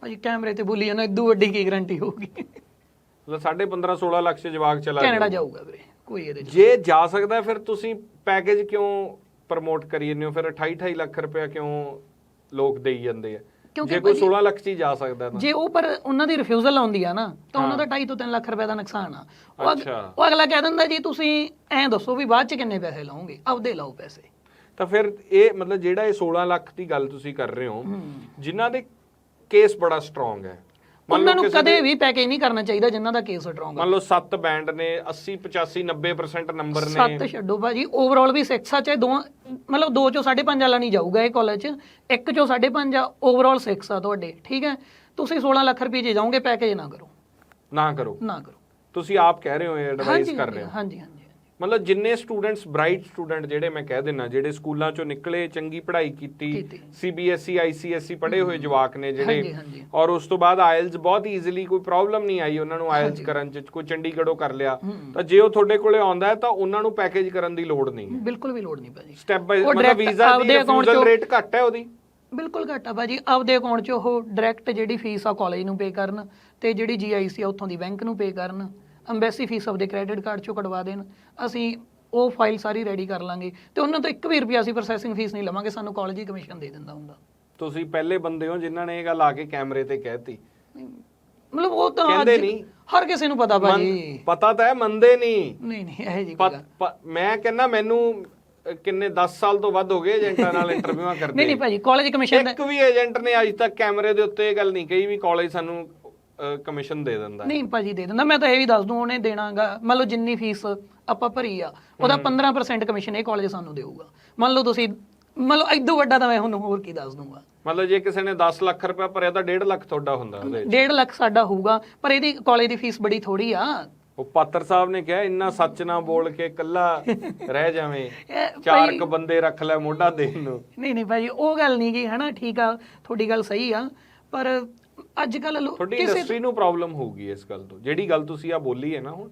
ਭਾਜੀ ਕੈਮਰੇ ਤੇ ਬੋਲੀ ਜਾਂਦਾ ਇਦੋਂ ਵੱਡੀ ਕੀ ਗਾਰੰਟੀ ਹੋਊਗੀ? ਮਤਲਬ 15.5 16 ਲੱਖ ਚ ਜਵਾਕ ਚਲਾ ਕੈਨੇਡਾ ਜਾਊਗਾ। ਵੀਰੇ ਕੋਈ ਇਹਦੇ 'ਚ। ਜੇ ਜਾ ਸਕਦਾ ਫਿਰ ਤੁਸੀਂ ਪੈਕੇਜ ਕਿਉਂ ਪ੍ਰਮੋਟ ਕਰੀ ਜਾਂਦੇ ਹੋ? ਫਿਰ 28 28 ਲੱਖ ਰੁਪਇਆ ਕਿਉਂ ਲੋਕ ਦੇਈ ਜਾਂਦੇ ਆ? ਕਿਉਂਕਿ ਜੇ ਕੋਈ ਭਾਜੀ- 16 ਲੱਖ ਚ ਹੀ ਜਾ ਸਕਦਾ ਤਾਂ। ਜੇ ਉਹ ਪਰ ਉਹਨਾਂ ਦੀ ਰਿਫਿਊਜ਼ਲ ਆਉਂਦੀ ਆ ਨਾ ਤਾਂ ਉਹਨਾਂ। ਦਾ 2.5 ਤੋਂ 3 ਲੱਖ ਰੁਪਏ ਦਾ ਨੁਕਸਾਨ ਆ। ਉਹ ਅਗ- ਅੱਛਾ। ਉਹ ਅਗਲਾ ਕਹਿ ਦਿੰਦਾ ਜੀ ਤੁਸੀਂ ਐਂ ਦੱਸੋ ਵੀ ਬਾਅਦ 'ਚ ਕਿੰਨੇ ਪੈਸੇ ਲਾਓਗੇ? ਆਪਦੇ ਲਾਓ ਪੈਸੇ। ਤਾਂ ਫਿਰ ਇਹ ਮਤਲਬ ਜਿਹੜਾ ਇਹ 16 ਲੱਖ ਦੀ ਗੱਲ ਤੁਸੀਂ ਕਰ ਰਹੇ ਹੋ ਜਿਨ੍ਹਾਂ ਦੇ ਕੇਸ ਬੜਾ ਸਟਰੋਂਗ ਹੈ। ਉਹਨਾਂ ਨੂੰ ਕਦੇ ਵੀ ਪੈਕੇਜ ਨਹੀਂ ਕਰਨਾ ਚਾਹੀਦਾ ਜਿਨ੍ਹਾਂ ਦਾ ਕੇਸ ਸਟਰੋਂਗ ਮੰਨ ਲਓ 7 ਬੈਂਡ ਨੇ 80 85 90% ਨੰਬਰ ਨੇ। ਛੱਡੋ ਭਾਜੀ। ਓਵਰਆਲ ਵੀ 6 ਆ ਚਾਹੇ ਦੋ ਮਤਲਬ ਦੋ ਚੋਂ 5.5 ਵਾਲਾ ਨਹੀਂ ਜਾਊਗਾ ਇਹ ਕਾਲਜ 'ਚ। ਇੱਕ ਚੋਂ 5.5 ਆ ਓਵਰਆਲ 6 ਆ ਤੁਹਾਡੇ ਠੀਕ ਹੈ? ਤੁਸੀਂ 16 ਲੱਖ ਰੁਪਏ 'ਚ ਜਾਓਗੇ ਪੈਕੇਜ ਨਾ ਕਰੋ। ਨਾ ਕਰੋ। ਨਾ ਕਰੋ। ਤੁਸੀਂ ਆਪ ਕਹਿ ਰਹੇ ਹੋ ਐਡਵਾਈਸ ਕਰ ਰਹੇ ਹੋ। ਹਾਂਜੀ ਹਾਂਜੀ। ਮਤਲਬ ਜਿੰਨੇ ਸਟੂਡੈਂਟਸ ਬ੍ਰਾਈਟ ਸਟੂਡੈਂਟ ਜਿਹੜੇ ਮੈਂ ਕਹਿ ਦਿੰਨਾ ਜਿਹੜੇ ਸਕੂਲਾਂ ਚੋਂ ਨਿਕਲੇ ਚੰਗੀ ਪੜ੍ਹਾਈ ਕੀਤੀ। ਸੀਬੀਐਸਈ ਆਈਸੀਐਸਈ ਪੜ੍ਹੇ ਹੋਏ ਜਵਾਕ ਨੇ ਜਿਹੜੇ। ਔਰ ਉਸ ਤੋਂ ਬਾਅਦ ਆਇਲਸ ਬਹੁਤ ਈਜ਼ੀਲੀ ਕੋਈ ਪ੍ਰੋਬਲਮ ਨਹੀਂ ਆਈ ਉਹਨਾਂ ਨੂੰ ਆਇਲਸ ਕਰਨ ਚ ਕੋਈ ਚੰਡੀਗੜ੍ਹੋਂ ਕਰ ਲਿਆ। ਤਾਂ ਜੇ ਉਹ ਤੁਹਾਡੇ ਕੋਲੇ ਆਉਂਦਾ ਹੈ ਤਾਂ ਉਹਨਾਂ ਨੂੰ ਪੈਕੇਜ ਕਰਨ ਦੀ ਲੋੜ ਨਹੀਂ ਬਿਲਕੁਲ ਵੀ ਲੋੜ ਨਹੀਂ ਭਾਜੀ। ਸਟੈਪ ਬਾਈ ਮਤਲਬ ਵੀਜ਼ਾ ਦੀ ਰਿਫਿਊਜ਼ਲ ਚੋਂ- ਰੇਟ ਘੱਟ ਹੈ ਉਹਦੀ? ਬਿਲਕੁਲ ਘੱਟ ਆ ਭਾਜੀ। ਆਪਦੇ ਅਕਾਊਂਟ 'ਚ ਉਹ ਡਾਇਰੈਕਟ ਜਿਹੜੀ ਫੀਸ ਆ ਕਾਲਜ ਨੂੰ ਪੇ ਕਰਨ ਤੇ ਜਿਹੜੀ ਜੀਆਈਸੀ ਆ ਉੱਥੋਂ ਦੀ ਬੈਂਕ ਨੂੰ ਪੇ ਕਰਨ। ਐਮਬੈਸੀ ਫੀਸ ਆਪਦੇ ਕ੍ਰੈਡਿਟ ਕਾਰਡ 'ਚੋਂ ਕਢਵਾ ਦੇਣ। ਅਸੀਂ ਉਹ ਫਾਈਲ ਸਾਰੀ ਰੈਡੀ ਕਰ ਲਾਂਗੇ। ਤੇ ਉਹਨਾਂ ਤੋਂ 1 ਵੀ ਰੁਪਿਆ ਅਸੀਂ ਪ੍ਰੋਸੈਸਿੰਗ ਫੀਸ ਨਹੀਂ ਲਵਾਂਗੇ ਸਾਨੂੰ ਕਾਲਜ ਹੀ ਕਮਿਸ਼ਨ ਦੇ ਦਿੰਦਾ ਹੁੰਦਾ। ਤੁਸੀਂ ਪਹਿਲੇ ਬੰਦੇ ਹੋ ਜਿਨ੍ਹਾਂ ਨੇ ਇਹ ਗੱਲ ਆ ਕੇ ਕੈਮਰੇ ਤੇ ਕਹਿਤੀ ਮਤਲਬ ਉਹ ਤਾਂ ਕਹਿੰਦੇ ਨਹੀਂ। ਹਰ ਕਿਸੇ ਨੂੰ ਪਤਾ ਭਾਜੀ। ਪਤਾ ਤਾਂ ਹੈ ਮੰਨਦੇ ਨਹੀਂ। ਨਹੀਂ ਨਹੀਂ ਇਹ ਜੀ ਕੋਈ ਪਤ- ਗੱਲ। ਪ- ਮੈਂ ਕਹਿੰਦਾ ਮੈਨੂੰ ਅਹ, ਕਿੰਨੇ 10 ਸਾਲ ਤੋਂ ਵੱਧ ਹੋ ਗਏ ਏਜੰਟਾਂ ਨਾਲ ਇੰਟਰਵਿਊਆਂ ਕਰਦੇ ਨਹੀਂ ਨਹੀਂ ਭਾਜੀ ਕਾਲਜ ਕਮਿਸ਼ਨ ਇੱਕ ਵੀ ਏਜੰਟ ਨੇ ਅੱਜ ਤੱਕ ਕੈਮਰੇ ਦੇ ਉੱਤੇ ਇਹ ਗੱਲ ਨਹੀਂ ਕਹੀ ਵੀ ਕਾਲਜ ਸਾਨੂੰ ਕਮਿਸ਼ਨ ਦੇ ਦਿੰਦਾ। ਨਹੀਂ ਭਾਜੀ ਦੇ ਦਿੰਦਾ। ਮੈਂ ਤਾਂ ਇਹ ਵੀ ਦੱਸ ਦੂੰ ਉਹਨੇ ਦੇਣਾਗਾ। ਮੰਨ ਲਓ ਜਿੰਨੀ ਫੀਸ ਆਪਾਂ ਭਰੀ ਆ ਉਹਦਾ 15% ਕਮਿਸ਼ਨ ਇਹ ਕਾਲਜ ਸਾਨੂੰ ਦੇਊਗਾ। ਮੰਨ ਲਓ ਤੁਸੀਂ ਮੰਨ ਲਓ ਇਦੋਂ ਵੱਡਾ ਤਾਂ ਮੈਂ ਤੁਹਾਨੂੰ ਹੋਰ ਕੀ ਦੱਸ ਦੂੰਗਾ। ਮਤਲਬ ਜੇ ਕਿਸੇ ਨੇ 10 ਲੱਖ ਰੁਪਏ ਭਰਿਆ ਤਾਂ 1.5 ਲੱਖ ਤੁਹਾਡਾ ਹੁੰਦਾ ਉਹਦੇ 'ਚ। 1.5 ਲੱਖ ਸਾਡਾ ਹੋਊਗਾ ਪਰ ਇਹਦੀ ਕਾਲਜ ਦੀ ਫੀਸ ਬੜੀ ਥੋੜੀ ਆ। ਉਹ ਪਾਤਰ ਸਾਹਿਬ ਨੇ ਕਿਹਾ ਇੰਨਾ ਸੱਚ ਨਾ ਬੋਲ ਕੇ ਕੱਲਾ ਰਹਿ ਜਾਵੇਂ। ਚਾਰ ਭਾਈ- ਕ ਬੰਦੇ ਰੱਖ ਲੈ ਮੋਢਾ ਦੇਣ ਨੂੰ। ਨਹੀਂ ਨਹੀਂ ਭਾਜੀ ਉਹ ਗੱਲ ਨਹੀਂ ਗੀ ਹਨਾ ਠੀਕ ਆ ਤੁਹਾਡੀ ਗੱਲ ਸਹੀ ਆ ਪਰ ਅੱਜ ਕੱਲ ਤੁਹਾਡੀ ਕਿਸੇ ਇੰਡਸਟਰੀ ਨੂੰ ਪ੍ਰੋਬਲਮ ਹੋਊਗੀ ਇਸ ਗੱਲ ਤੋਂ। ਜਿਹੜੀ ਗੱਲ ਤੁਸੀਂ ਆ ਬੋਲੀ ਹੈ ਨਾ ਹੁਣ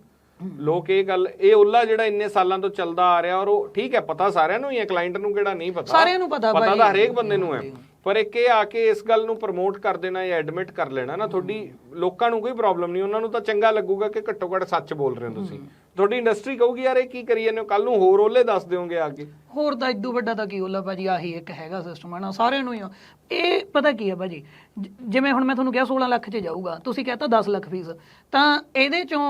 ਲੋਕ ਇਹ ਗੱਲ ਇਹ ਓਲਾ ਜਿਹੜਾ ਇੰਨੇ ਸਾਲਾਂ ਤੋਂ ਚੱਲਦਾ ਆ ਰਿਹਾ ਔਰ ਉਹ ਠੀਕ ਹੈ ਪਤਾ ਸਾਰਿਆਂ ਨੂੰ ਹੀ ਹੈ ਕਲਾਇੰਟ ਨੂੰ ਕਿਹੜਾ ਨਹੀਂ ਪਤਾ। ਸਾਰਿਆਂ ਨੂੰ ਪਤਾ ਪਤਾ। ਤਾਂ ਹਰੇਕ ਬੰਦੇ ਨੂੰ ਹੈ। ਪਰ ਇੱਕ ਇਹ ਆ ਕੇ ਇਸ ਗੱਲ ਨੂੰ ਪ੍ਰਮੋਟ ਕਰ ਦੇਣਾ ਜਾਂ ਐਡਮਿਟ ਕਰ ਲੈਣਾ ਨਾ ਤੁਹਾਡੀ ਲੋਕਾਂ ਨੂੰ ਕੋਈ ਪ੍ਰੋਬਲਮ ਨਹੀਂ ਉਹਨਾਂ ਨੂੰ ਤਾਂ ਚੰਗਾ ਲੱਗੂਗਾ ਕਿ ਘੱਟੋ ਘੱਟ ਸੱਚ ਬੋਲ ਰਹੇ ਹੋ ਤੁਸੀਂ। ਤੁਹਾਡੀ ਇੰਡਸਟਰੀ ਕਹੂਗੀ ਯਾਰ ਇਹ ਕੀ ਕਰੀ ਜਾਂਦੇ ਹੋ? ਕੱਲ ਨੂੰ ਹੋਰ ਓਲੇ ਦੱਸ ਦਿਓਗੇ ਆ ਕੇ। ਹੋਰ ਤਾਂ ਇਦੋਂ ਵੱਡਾ ਤਾਂ ਕੀ ਹੋਲਾ ਭਾਜੀ ਆਹੀ ਇੱਕ ਹੈਗਾ ਸਿਸਟਮ ਹਨਾ ਸਾਰਿਆਂ ਨੂੰ ਹੀ। ਇਹ ਪਤਾ ਕੀ ਆ ਭਾਜੀ ਜਿਵੇਂ ਹੁਣ ਮੈਂ ਤੁਹਾਨੂੰ ਕਿਹਾ 16 ਲੱਖ 'ਚ ਜਾਊਗਾ ਤੁਸੀਂ ਕਹਤਾ 10 ਲੱਖ ਫੀਸ ਤਾਂ ਇਹਦੇ ਚੋਂ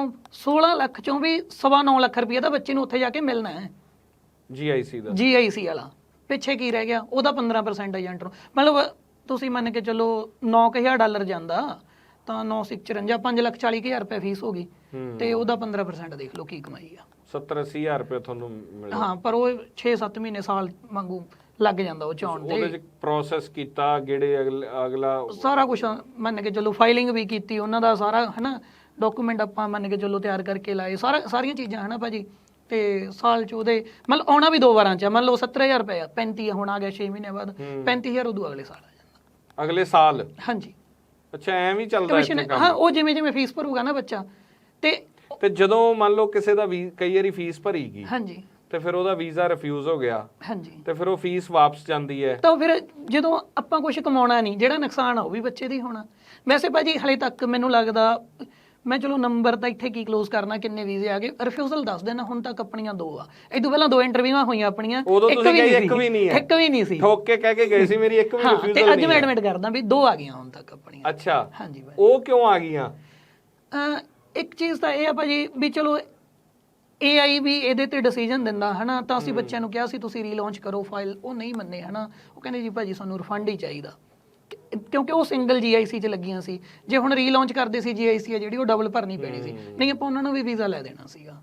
16 ਲੱਖ ਚੋਂ ਵੀ ਸਵਾ ਨੌ ਲੱਖ ਰੁਪਏ ਦਾ ਬੱਚੇ ਨੂੰ ਉੱਥੇ ਜਾ ਕੇ ਮਿਲਣਾ ਹੈ। ਜੀਆਈਸੀ ਦਾ। ਜੀਆਈਸੀ ਵਾਲਾ। ਪਿੱਛੇ ਕੀ ਰਹਿ ਗਿਆ? ਉਹਦਾ 15% ਏਜੰਟ ਨੂੰ। ਮਤਲਬ ਤੁਸੀਂ ਮੰਨ ਕੇ ਚੱਲੋ 9000 ਡਾਲਰ ਜਾਂਦਾ ਤਾਂ 954 5 ਲੱਖ 40 ਹਜ਼ਾਰ ਰੁਪਏ ਫੀਸ ਹੋ ਗਈ। ਤੇ ਉਹਦਾ 15% ਦੇਖ ਲਓ ਕੀ ਕਮਾਈ ਆ। 70 80 ਹਜ਼ਾਰ ਰੁਪਏ ਤੁਹਾਨੂੰ ਮਿਲੇ ਹਾਂ ਪਰ ਉਹ 6-7 ਮਹੀਨੇ ਸਾਲ ਵਾਂਗੂ ਲੱਗ ਜਾਂਦਾ ਉਹ ਚਾਉਣ ਉਹਦੇ ਤੇ ਚ ਪ੍ਰੋਸੈਸ ਕੀਤਾ ਗੇੜੇ ਅਗਲ- ਅਗਲਾ ਸਾਰਾ ਕੁਝ ਮੰਨ ਕੇ ਚੱਲੋ ਫਾਈਲਿੰਗ ਵੀ ਕੀਤੀ ਉਹਨਾਂ ਦਾ ਸਾਰਾ ਹਨਾ ਡਾਕੂਮੈਂਟ ਆਪਾਂ ਮੰਨ ਕੇ ਚੱਲੋ ਤਿਆਰ ਕਰਕੇ ਲਾਏ ਸਾਰਾ ਸਾਰੀਆਂ ਚੀਜ਼ਾਂ ਹਨਾ ਭਾਜੀ? ਤੇ ਸਾਲ ਚ ਉਹਦੇ ਮਤਲਬ ਆਉਣਾ ਵੀ ਦੋ ਵਾਰਾਂ ਚ ਆ। ਮੰਨ ਲਓ 70000 ਰੁਪਏ ਆ 35 ਹੁਣ ਆ ਗਿਆ 6 ਮਹੀਨੇ ਬਾਅਦ 35000 ਉਦੋਂ ਅਗਲੇ ਸਾਲ ਆ ਜਾਂਦਾ। ਅਗਲੇ ਸਾਲ? ਹਾਂਜੀ। ਅੱਛਾ ਐਵੇਂ ਹੀ ਚੱਲਦਾ ਕਮਿਸ਼ਨ ਇੱਥੇ ਹਾਂ ਕੰਮ ਉਹ ਜਿਵੇਂ ਜਿਵੇਂ ਫੀਸ ਭਰੂਗਾ ਨਾ ਬੱਚਾ ਤੇ ਤੇ ਜਦੋਂ ਮੰਨ ਲਓ ਕਿਸੇ ਦਾ ਵੀ ਕਈ ਵਾਰੀ ਫੀਸ ਭਰੀ ਗਈ ਹਾਂਜੀ। ਤੇ ਫਿਰ ਉਹਦਾ ਵੀਜ਼ਾ ਰਿਫਿਊਜ਼ ਹੋ ਗਿਆ ਹਾਂਜੀ। ਤੇ ਫਿਰ ਉਹ ਫੀਸ ਵਾਪਸ ਜਾਂਦੀ ਹੈ। ਤਾਂ ਫਿਰ ਜਦੋਂ ਆਪਾਂ ਕੁਝ ਕਮਾਉਣਾ ਨਹੀਂ ਜਿਹੜਾ ਨੁਕਸਾਨ ਆ ਉਹ ਵੀ ਬੱਚੇ ਦੀ ਹੋਣਾ। ਵੈਸੇ ਭਾਜੀ ਹਲੇ ਤੱਕ ਮੈਨੂੰ ਲੱਗਦਾ ਮੈਂ ਚਲੋ ਨੰਬਰ ਤਾਂ ਇੱਥੇ ਕੀ ਕਲੋਜ਼ ਕਰਨਾ ਕਿੰਨੇ ਵੀਜ਼ੇ ਆ ਗਏ। ਰਿਫਿਊਜ਼ਲ ਦੱਸ ਦੇਣਾ ਹੁਣ ਤੱਕ ਆਪਣੀਆਂ ਦੋ ਆ। ਇਹ ਤੋਂ ਪਹਿਲਾਂ ਦੋ ਇੰਟਰਵਿਊਆਂ ਹੋਈਆਂ ਆਪਣੀਆਂ ਉਦੋਂ ਤੁਸੀਂ ਕਹੀ। ਇੱਕ ਵੀ ਨਹੀਂ ਹੈ। ਇੱਕ ਵੀ ਨਹੀਂ ਸੀ। ਠੋਕ ਕੇ ਕਹਿ ਕੇ ਗਏ ਸੀ ਮੇਰੀ ਇੱਕ ਵੀ ਹਾਂ ਰਿਫਿਊਜ਼ਲ ਤੇ ਅੱਜ ਨਹੀਂ ਮੈਂ ਐਡਮਿਟ ਕਰਦਾ ਵੀ ਦੋ ਆ ਗਈਆਂ ਹੁਣ ਤੱਕ ਆਪਣੀਆਂ। ਅੱਛਾ। ਹਾਂਜੀ ਭਾਈ। ਉਹ ਕਿਉਂ ਆ ਗਈਆਂ? ਇੱਕ ਚੀਜ਼ ਤਾਂ ਇਹ ਆ ਭਾਜੀ ਵੀ ਚਲੋ AI ਵੀ ਇਹਦੇ ਤੇ ਡਿਸੀਜਨ ਦਿੰਦਾ ਹਨਾ? ਤਾਂ ਅਸੀਂ ਬੱਚਿਆਂ ਨੂੰ ਕਿਹਾ ਸੀ ਤੁਸੀਂ ਰੀਲਾਂਚ ਕਰੋ ਫਾਈਲ ਉਹ ਨਹੀਂ ਮੰਨੇ ਹਨਾ? ਉਹ ਕਹਿੰਦੇ ਜੀ ਭਾਜੀ ਸਾਨੂੰ ਰਿਫੰਡ ਹੀ ਚਾਹੀਦਾ। ਕਿਉਂਕਿ ਉਹ ਸਿੰਗਲ GIC ਚ ਲੱਗੀਆਂ ਸੀ। ਜੇ ਹੁਣ ਰੀਲਾਂਚ ਕਰਦੇ ਸੀ ਆ ਜਿਹੜੀ ਉਹ ਡਬਲ ਭਰਨੀ ਪੈਣੀ ਸੀ। ਨਹੀਂ ਆਪਾਂ ਉਹਨਾਂ ਨੂੰ ਵੀ ਵੀਜ਼ਾ ਲੈ ਦੇਣਾ ਸੀਗਾ।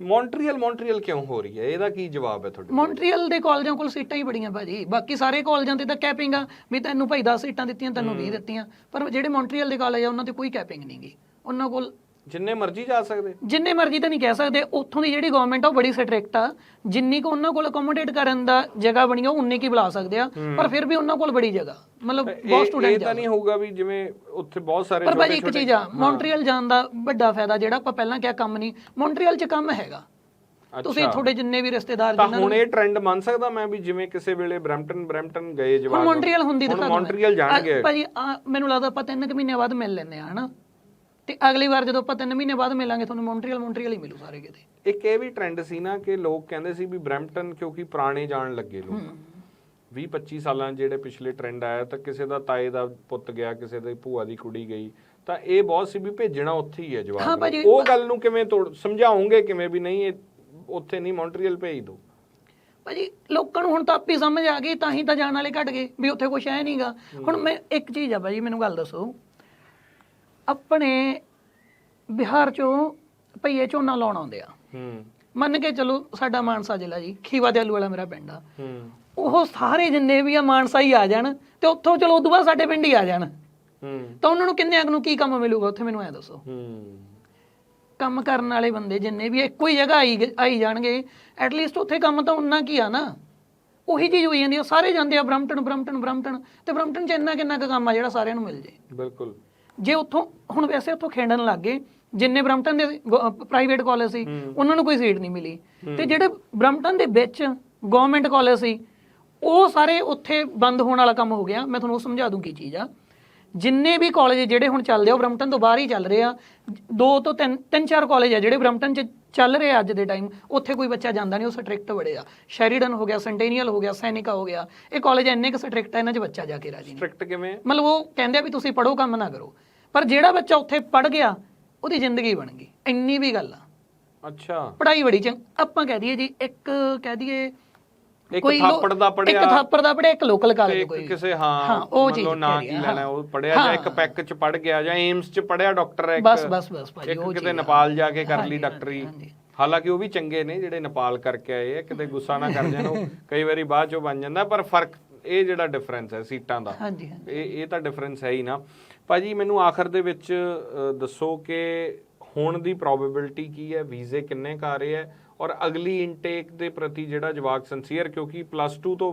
ਮੌਂਟਰੀਅਲ ਮੌਂਟਰੀਅਲ ਕਿਉਂ ਹੋ ਰਹੀ ਹੈ? ਇਹਦਾ ਕੀ ਜਵਾਬ ਹੈ ਤੁਹਾਡੇ ਮੌਂਟਰੀਅਲ ਦੇ ਕਾਲਜਾਂ ਕੋਲ ਸੀਟਾਂ ਹੀ ਬੜੀਆਂ ਭਾਜੀ। ਬਾਕੀ ਸਾਰੇ ਕਾਲਜਾਂ ਤੇ ਤਾਂ ਕੈਪਿੰਗ ਆ। ਵੀ ਤੈਨੂੰ ਭਾਈ 10 ਸੀਟਾਂ ਦਿੱਤੀਆਂ ਤੈਨੂੰ 20 ਦਿੱਤੀਆਂ। ਪਰ ਜਿਹੜੇ ਮੌਂਟਰੀਅਲ ਦੇ ਕਾਲਜ ਆ ਉਹਨਾਂ ਤੇ ਕੋਈ ਕੈਪਿੰਗ ਨਹੀਂਗੀ ਉਹਨਾਂ ਕੋਲ ਜਿੰਨੇ ਮਰਜ਼ੀ ਜਾ ਸਕਦੇ। ਜਿੰਨੇ ਮਰਜ਼ੀ ਤਾਂ ਨਹੀਂ ਕਹਿ ਸਕਦੇ ਉੱਥੋਂ ਦੀ ਜਿਹੜੀ ਗਵਰਨਮੈਂਟ ਆ ਉਹ ਬੜੀ ਸਟ੍ਰਿਕਟ ਆ। ਜਿੰਨੀ ਕੁ ਉਹਨਾਂ ਕੋਲ ਅਕੋਮੋਡੇਟ ਕਰਨ ਦਾ ਜਗ੍ਹਾ ਬਣੀ ਆ ਉਨੀ ਕੀ ਬੁਲਾ ਸਕਦੇ ਆ। ਪਰ ਫਿਰ ਵੀ ਉਹਨਾਂ ਕੋਲ ਬੜੀ ਜਗ੍ਹਾ। ਮਤਲਬ ਬਹੁਤ ਇਹ ਇਹ ਸਟੂਡੈਂਟ ਤਾਂ ਨਹੀਂ ਹੋਊਗਾ ਵੀ ਜਿਵੇਂ ਉੱਥੇ ਬਹੁਤ ਸਾਰੇ ਪਰ ਭਾਜੀ ਇੱਕ ਚੀਜ਼ ਆ ਮੌਂਟਰੀਅਲ ਜਾਣ ਦਾ ਵੱਡਾ ਫਾਇਦਾ ਜਿਹੜਾ ਆਪਾਂ ਪਹਿਲਾਂ ਕਿਹਾ ਕੰਮ ਨਹੀਂ ਮੌਂਟਰੀਅਲ 'ਚ ਕੰਮ ਹੈਗਾ। ਤੁਸੀਂ ਤੁਹਾਡੇ ਜਿੰਨੇ ਵੀ ਰਿਸ਼ਤੇਦਾਰ ਜਿਨ੍ਹਾਂ ਹੁਣ ਇਹ ਟ੍ਰੈਂਡ ਮੰਨ ਸਕਦਾ ਮੈਂ ਵੀ ਜਿਵੇਂ ਕਿਸੇ ਵੇਲੇ ਬ੍ਰੈਂਪਟਨ ਬ੍ਰੈਂਪਟਨ ਗਏ ਹੁਣ ਜਵਾਬ ਮੌਂਟਰੀਅਲ ਹੁੰਦੀ ਹੁਣ ਦਿਖਾ ਮੌਂਟਰੀਅਲ ਜਾਣਗੇ। ਭਾਜੀ ਮੈਨੂੰ ਲੱਗਦਾ ਆਪਾਂ ਤਿੰਨ ਕੁ ਮਹੀਨੇ ਬਾਅਦ ਮਿਲ ਲੈਂਦੇ ਆ ਹਨਾ? ਤੇ ਅਗਲੀ ਵਾਰ ਜਦੋਂ ਆਪਾਂ ਤਿੰਨ ਮਹੀਨੇ ਬਾਅਦ ਮਿਲਾਂਗੇ ਤੁਹਾਨੂੰ ਮੌਂਟਰੀਅਲ ਮੌਂਟਰੀਅਲ ਹੀ ਮਿਲੂ ਸਾਰੇ ਕਿਤੇ। ਇੱਕ ਇਹ ਵੀ ਟ੍ਰੈਂਡ ਸੀ ਨਾ ਕਿ ਲੋਕ ਕਹਿੰਦੇ ਸੀ ਵੀ ਬ੍ਰੈਂਪਟਨ ਕਿਉਂਕਿ ਪੁਰਾਣੇ ਜਾਣ ਲੱਗੇ ਲੋਕ। 20 25 ਸਾਲਾਂ ਜਿਹੜੇ ਪਿਛਲੇ ਟ੍ਰੈਂਡ ਆਇਆ ਤਾਂ ਕਿਸੇ ਦਾ ਤਾਏ ਦਾ ਪੁੱਤ ਗਿਆ ਕਿਸੇ ਦੀ ਭੂਆ ਦੀ ਕੁੜੀ ਗਈ ਤਾਂ ਇਹ ਬਹੁਤ ਸੀ ਵੀ ਭੇਜਣਾ ਉੱਥੇ ਹੀ ਹੈ ਜਵਾਬ। ਉਹ ਗੱਲ ਨੂੰ ਕਿਵੇਂ ਤੋੜ ਸਮਝਾਉਂਗੇ ਕਿਵੇਂ ਵੀ ਨਹੀਂ ਇਹ ਉੱਥੇ ਨਹੀਂ ਮੌਂਟਰੀਅਲ ਭੇਜ ਦੋ। ਭਾਜੀ ਲੋਕਾਂ ਨੂੰ ਹੁਣ ਤਾਂ ਆਪੀ ਸਮਝ ਆ ਗਈ ਤਾਂ ਹੀ ਤਾਂ ਜਾਣ ਵਾਲੇ ਘਟ ਗਏ ਵੀ ਉੱਥੇ ਕੁਝ ਹੈ ਨਹੀਂਗਾ ਹੁਣ ਮੈਂ ਇੱਕ ਚੀਜ਼ ਆ ਭਾਜੀ ਮੈਨੂੰ ਗੱਲ ਦੱਸੋ। ਆਪਣੇ ਬਿਹਾਰ ਚੋਂ ਭਈਏ ਝੋਨਾ ਲਾਉਣ ਆਉਂਦੇ ਆ। ਹੂੰ। ਮੰਨ ਕੇ ਚਲੋ ਸਾਡਾ ਮਾਨਸਾ ਜ਼ਿਲ੍ਹਾ ਜੀ ਖੀਵਾ ਦੇ ਆਲੂ ਵਾਲਾ ਮੇਰਾ ਪਿੰਡ ਆ। ਹੂੰ। ਉਹ ਸਾਰੇ ਜਿੰਨੇ ਵੀ ਆ ਮਾਨਸਾ ਹੀ ਆ ਜਾਣ ਤੇ ਉੱਥੋਂ ਚਲੋ ਉਦੋਂ ਬਾਅਦ ਸਾਡੇ ਪਿੰਡ ਹੀ ਆ ਜਾਣ। ਹੂੰ। ਤਾਂ ਉਹਨਾਂ ਨੂੰ ਕਿੰਨੇ ਅਗ ਨੂੰ ਕੀ ਕੰਮ ਮਿਲੂਗਾ ਉੱਥੇ ਮੈਨੂੰ ਐ ਦੱਸੋ। ਹੂੰ। ਕੰਮ ਕਰਨ ਵਾਲੇ ਬੰਦੇ ਜਿੰਨੇ ਵੀ ਆ, ਇੱਕੋ ਹੀ ਜਗ੍ਹਾ ਆਈ ਆਈ ਜਾਣਗੇ। ਐਟਲੀਸਟ ਉੱਥੇ ਕੰਮ ਤਾਂ ਉਹਨਾਂ ਕੀ ਆ ਨਾ। ਉਹੀ ਚੀਜ਼ ਹੋਈ ਜਾਂਦੀ ਆ ਸਾਰੇ ਜਾਂਦੇ ਆ ਬ੍ਰਮਟਨ ਬ੍ਰਮਟਨ ਬ੍ਰਮਟਨ ਤੇ ਬ੍ਰਮਟਨ ਚ ਇੰਨਾ ਕਿੰਨਾ ਕੁ ਕੰਮ ਆ ਜਿਹੜਾ ਸਾਰਿਆਂ ਨੂੰ ਮਿਲ ਜੇ। ਬਿਲਕੁਲ। ਜੇ ਉੱਥੋਂ ਹੁਣ ਵੈਸੇ ਉੱਥੋਂ ਖੇਡਣ ਲੱਗ ਗਏ ਜਿੰਨੇ ਬ੍ਰਮਟਨ ਦੇ ਪ੍ਰਾਈਵੇਟ ਕਾਲਜ ਸੀ ਉਹਨਾਂ ਨੂੰ ਕੋਈ ਸੀਟ ਨਹੀਂ ਮਿਲੀ। ਤੇ ਜਿਹੜੇ ਬ੍ਰਮਟਨ ਦੇ ਵਿੱਚ ਗਵਰਨਮੈਂਟ ਕਾਲਜ ਸੀ ਉਹ ਸਾਰੇ ਉੱਥੇ ਬੰਦ ਹੋਣ ਵਾਲਾ ਕੰਮ ਹੋ ਗਿਆ। ਮੈਂ ਤੁਹਾਨੂੰ ਉਹ ਸਮਝਾ ਦੂੰ ਕੀ ਚੀਜ਼ ਆ। ਜਿੰਨੇ ਵੀ ਕਾਲਜ ਜਿਹੜੇ ਹੁਣ ਚੱਲਦੇ ਆ ਉਹ ਬ੍ਰਮਟਨ ਤੋਂ ਬਾਹਰ ਹੀ ਚੱਲ ਰਹੇ ਆ। ਦੋ ਤੋਂ ਤਿੰਨ ਤਿੰਨ ਚਾਰ ਕਾਲਜ ਆ ਜਿਹੜੇ ਬ੍ਰਮਟਨ 'ਚ ਚੱਲ ਰਹੇ ਅੱਜ ਦੇ ਟਾਈਮ ਉੱਥੇ ਕੋਈ ਬੱਚਾ ਜਾਂਦਾ ਨਹੀਂ ਉਹ ਸਟ੍ਰਿਕਟ ਬੜੇ ਆ ਸ਼ੈਰੀਡਨ ਹੋ ਗਿਆ ਸੈਂਟੇਨੀਅਲ ਹੋ ਗਿਆ ਸੈਨਿਕਾ ਹੋ ਗਿਆ ਇਹ ਕਾਲਜ ਇੰਨੇ ਕੁ ਸਟ੍ਰਿਕਟ ਆ ਇਹਨਾਂ 'ਚ ਬੱਚਾ ਜਾ ਕੇ ਰਾਜੀ ਨਹੀਂ। ਸਟ੍ਰਿਕਟ ਕਿਵੇਂ ਮਤਲਬ ਉਹ ਕਹਿੰਦੇ ਆ ਵੀ ਤੁਸੀਂ ਪੜੋ ਕੰਮ ਨਾ ਕਰੋ। ਪਰ ਜਿਹੜਾ ਬੱਚਾ ਉੱਥੇ ਪੜ ਗਿਆ ਉਹਦੀ ਜ਼ਿੰਦਗੀ ਬਣ ਗਈ। ਇੰਨੀ ਵੀ ਗੱਲ ਆ। ਅੱਛਾ। ਪੜਾਈ ਬੜੀ ਚੰਗ ਆਪਾਂ ਕਹਿ ਦਈਏ ਜੀ ਇੱਕ ਕਹਿ ਦਈਏ ਇੱਕ ਕੋਈ ਲੋ- ਥਾਪੜ ਦਾ ਪੜਿਆ ਇੱਕ ਥਾਪੜ ਦਾ ਪੜਿਆ ਇੱਕ ਲੋਕਲ ਕਾਲਜ ਕੋਈ ਕਿਸੇ ਹਾਂ ਹਾਂ, ਉਹ ਚੀਜ਼ ਮਤਲਬ ਨਾਂ ਕਹਿ ਕੀ ਰਹੀ ਲੈਣਾ। ਉਹ ਪੜਿਆ ਜਾਂ ਇੱਕ। ਪੈਕ ਚ ਪੜ ਗਿਆ ਜਾਂ ਏਮਸ ਚ ਪੜਿਆ ਡਾਕਟਰ ਹੈ ਇੱਕ ਬਸ ਬਸ ਬਸ ਭਾਜੀ ਇੱਕ ਉਹ ਕਿਤੇ ਚੀਜ਼ ਆ। ਨੇਪਾਲ ਜਾ ਕੇ ਕਰ ਲਈ ਹਾਂਜੀ, ਡਾਕਟਰੀ ਹਾਂਜੀ। ਹਾਲਾਂਕਿ ਉਹ ਵੀ ਚੰਗੇ ਨੇ ਜਿਹੜੇ ਨੇਪਾਲ ਕਰਕੇ ਆਏ ਆ ਕਿਤੇ ਗੁੱਸਾ ਨਾ ਕਰ ਜਾਣ ਉਹ ਕਈ ਵਾਰੀ ਬਾਅਦ ਚੋਂ ਬਣ ਜਾਂਦਾ ਪਰ ਫ਼ਰਕ ਇਹ ਜਿਹੜਾ ਡਿਫਰੈਂਸ ਹੈ ਸੀਟਾਂ ਦਾ ਹਾਂਜੀ ਹਾਂਜੀ ਇਹ ਇਹ ਤਾਂ ਡਿਫਰੈਂਸ ਹੈ ਹੀ ਨਾ ਭਾਜੀ ਮੈਨੂੰ ਆਖਰ ਦੇ ਵਿੱਚ ਅ, ਦੱਸੋ ਕਿ ਹੁਣ ਦੀ ਪ੍ਰੋਬੇਬਿਲਿਟੀ ਕੀ ਹੈ ਵੀਜ਼ੇ ਕਿੰਨੇ ਕੁ ਆ ਰਹੇ ਹੈ ਔਰ ਅਗਲੀ ਇਨਟੇਕ ਦੇ ਪ੍ਰਤੀ ਜਿਹੜਾ ਜਵਾਕ ਸੰਸੀਅਰ ਕਿਉਂਕਿ ਪਲੱਸ 2 ਤੋਂ